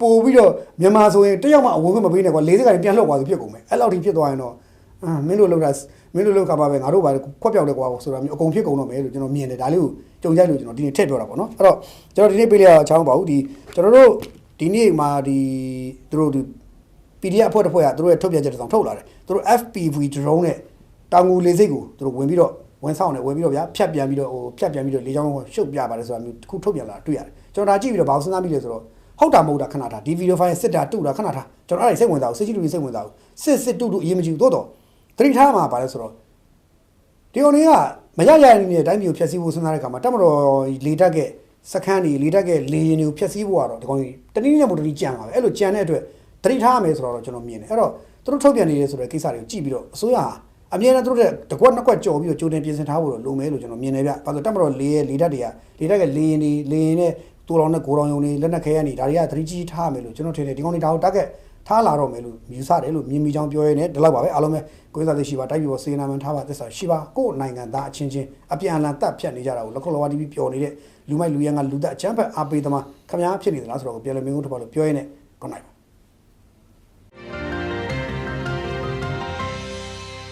ပို့ပြီးတော့မြန်မာဆိုရင်တယောက်မှအဝင်ခွင့်မပေးနဲ့ကွာလေးစက်ကပြန်လှုပ်သွားသူဖြစ်ကုန်မယ်အဲ့လောက်ထိဖြစ်သွားရင်တော့အာမင်းတို့လောက်တာမင်းတို့လောက်ကပါပဲငါတို့ပါခွက်ပြောက်တယ်ကွာဆိုတာမျိုးအကုန်ဖြစ်ကုန်တော့မယ်လို့ကျွန်တော်မြင်တယ်ဒါလေးကိုကြုံကြိုက်လို့ကျွန်တော်ဒီနေ့ထည့်ပြောတာပေါ့နော်အဲ့တော့ကျွန်တော်ဒီနေ့ပေးလိုက်ရအောင်ချောင်းပါဘူးဒီကျွန်တော်တို့ဒီနေ့မှာဒီသူတို့ဒီ PDF အဖွဲ့တစ်ဖွဲ့ကသူတို့ရဲ့ထုတ်ပြန်ချက်တစ်စောင်ထုတ်လာတယ်သူတို့ FPV drone နဲ့ တောင်ငူလေစိတ်ကိုသူတို့ဝင်ပြီးတော့ဝင်ဆောင်တယ်ဝင်ပြီးတော့ဗျာဖြတ်ပြန်ပြီးတော့ဟိုဖြတ်ပြန်ပြီးတော့လေချောင်းကိုရှုပ်ပြပါတယ်ဆိုတာမျိုးတစ်ခုထုတ်ပြန်လာတွေ့ရတယ်ကျွန်တော်ဒါကြည့်ပြီးတော့ဘာလို့စဉ်းစားမိလဲဆိုတော့ဟုတ်တာမဟုတ်တာခဏထားဒီဗီဒီယိုဖိုင်စစ်တာတူတာခဏထားကျွန်တော်အဲ့ဒါစိတ်ဝင်စားဘူးစစ်ချီလူတွေစိတ်ဝင်စားဘူးစစ်စစ်တူတူအရေးမကြီးဘူးသို့တော့သတိထားမှာပါလဲဆိုတော့ဒီကောင်တွေကမရရရင်နဲ့တိုင်းပြည်ကိုဖျက်ဆီးဖို့စဉ်းစားတဲ့အခါမှာတက်မတော်လေတက်ကစခန်းတွေလေတက်ကလေရင်တွေကိုဖျက်ဆီးဖို့ကတော့ဒီကောင်တွေတနည်းနည်းမို့တနည်းကြံပါပဲအဲ့လိုကြံတဲ့အတွက်သတိထားရမယ်ဆိုတော့ကျွန်တော်မြင်တယ်အဲ့တော့သူတို့ထုတ်ပြန်နေတယ်ဆိုတဲ့ကိစ္စတွေကိုကြည့်ပြီးတော့အစိုးရဟာ အမြဲတမ်းသူတို့တဲ့တကွက်နှစ်ကွက်ကြော်ပြီးတော့ကြိုတင်ပြင်ဆင်ထားဖို့တော့လိုမယ်လို့ကျွန်တော်မြင်နေဗျ။ဘာလို့တက်မတော်လေးရဲ့လေးဓာတ်တွေကလေးဓာတ်ကလေးရင်တွေလေးရင်နဲ့တူတော်နဲ့ကိုတော်ယုံတွေလက်နက်ခဲရနေဒါတွေကသတိကြီးထားမယ်လို့ကျွန်တော်ထင်တယ်ဒီကောင်တွေဒါကိုတက်ကက်ထားလာတော့မယ်လို့မြူဆတယ်လို့မြင်မိချောင်းပြောရနေဒီလောက်ပါပဲအားလုံးပဲကိုယ်စားသိရှိပါတိုက်ပြီးတော့စေနာမန်ထားပါသစ္စာရှိပါကိုယ်နိုင်ငံသားအချင်းချင်းအပြန်အလှန်တက်ဖြတ်နေကြတာကိုလက်ခုလောဝါတီးပြီးပြောနေတဲ့လူမိုက်လူရန်ကလူသက်အချမ်းဖက်အားပေးသမားခမားဖြစ်နေသလားဆိုတော့ကိုပြန်လည်မင်းကုန်းထပ်ပါလို့ပြောရင်းနဲ့ good night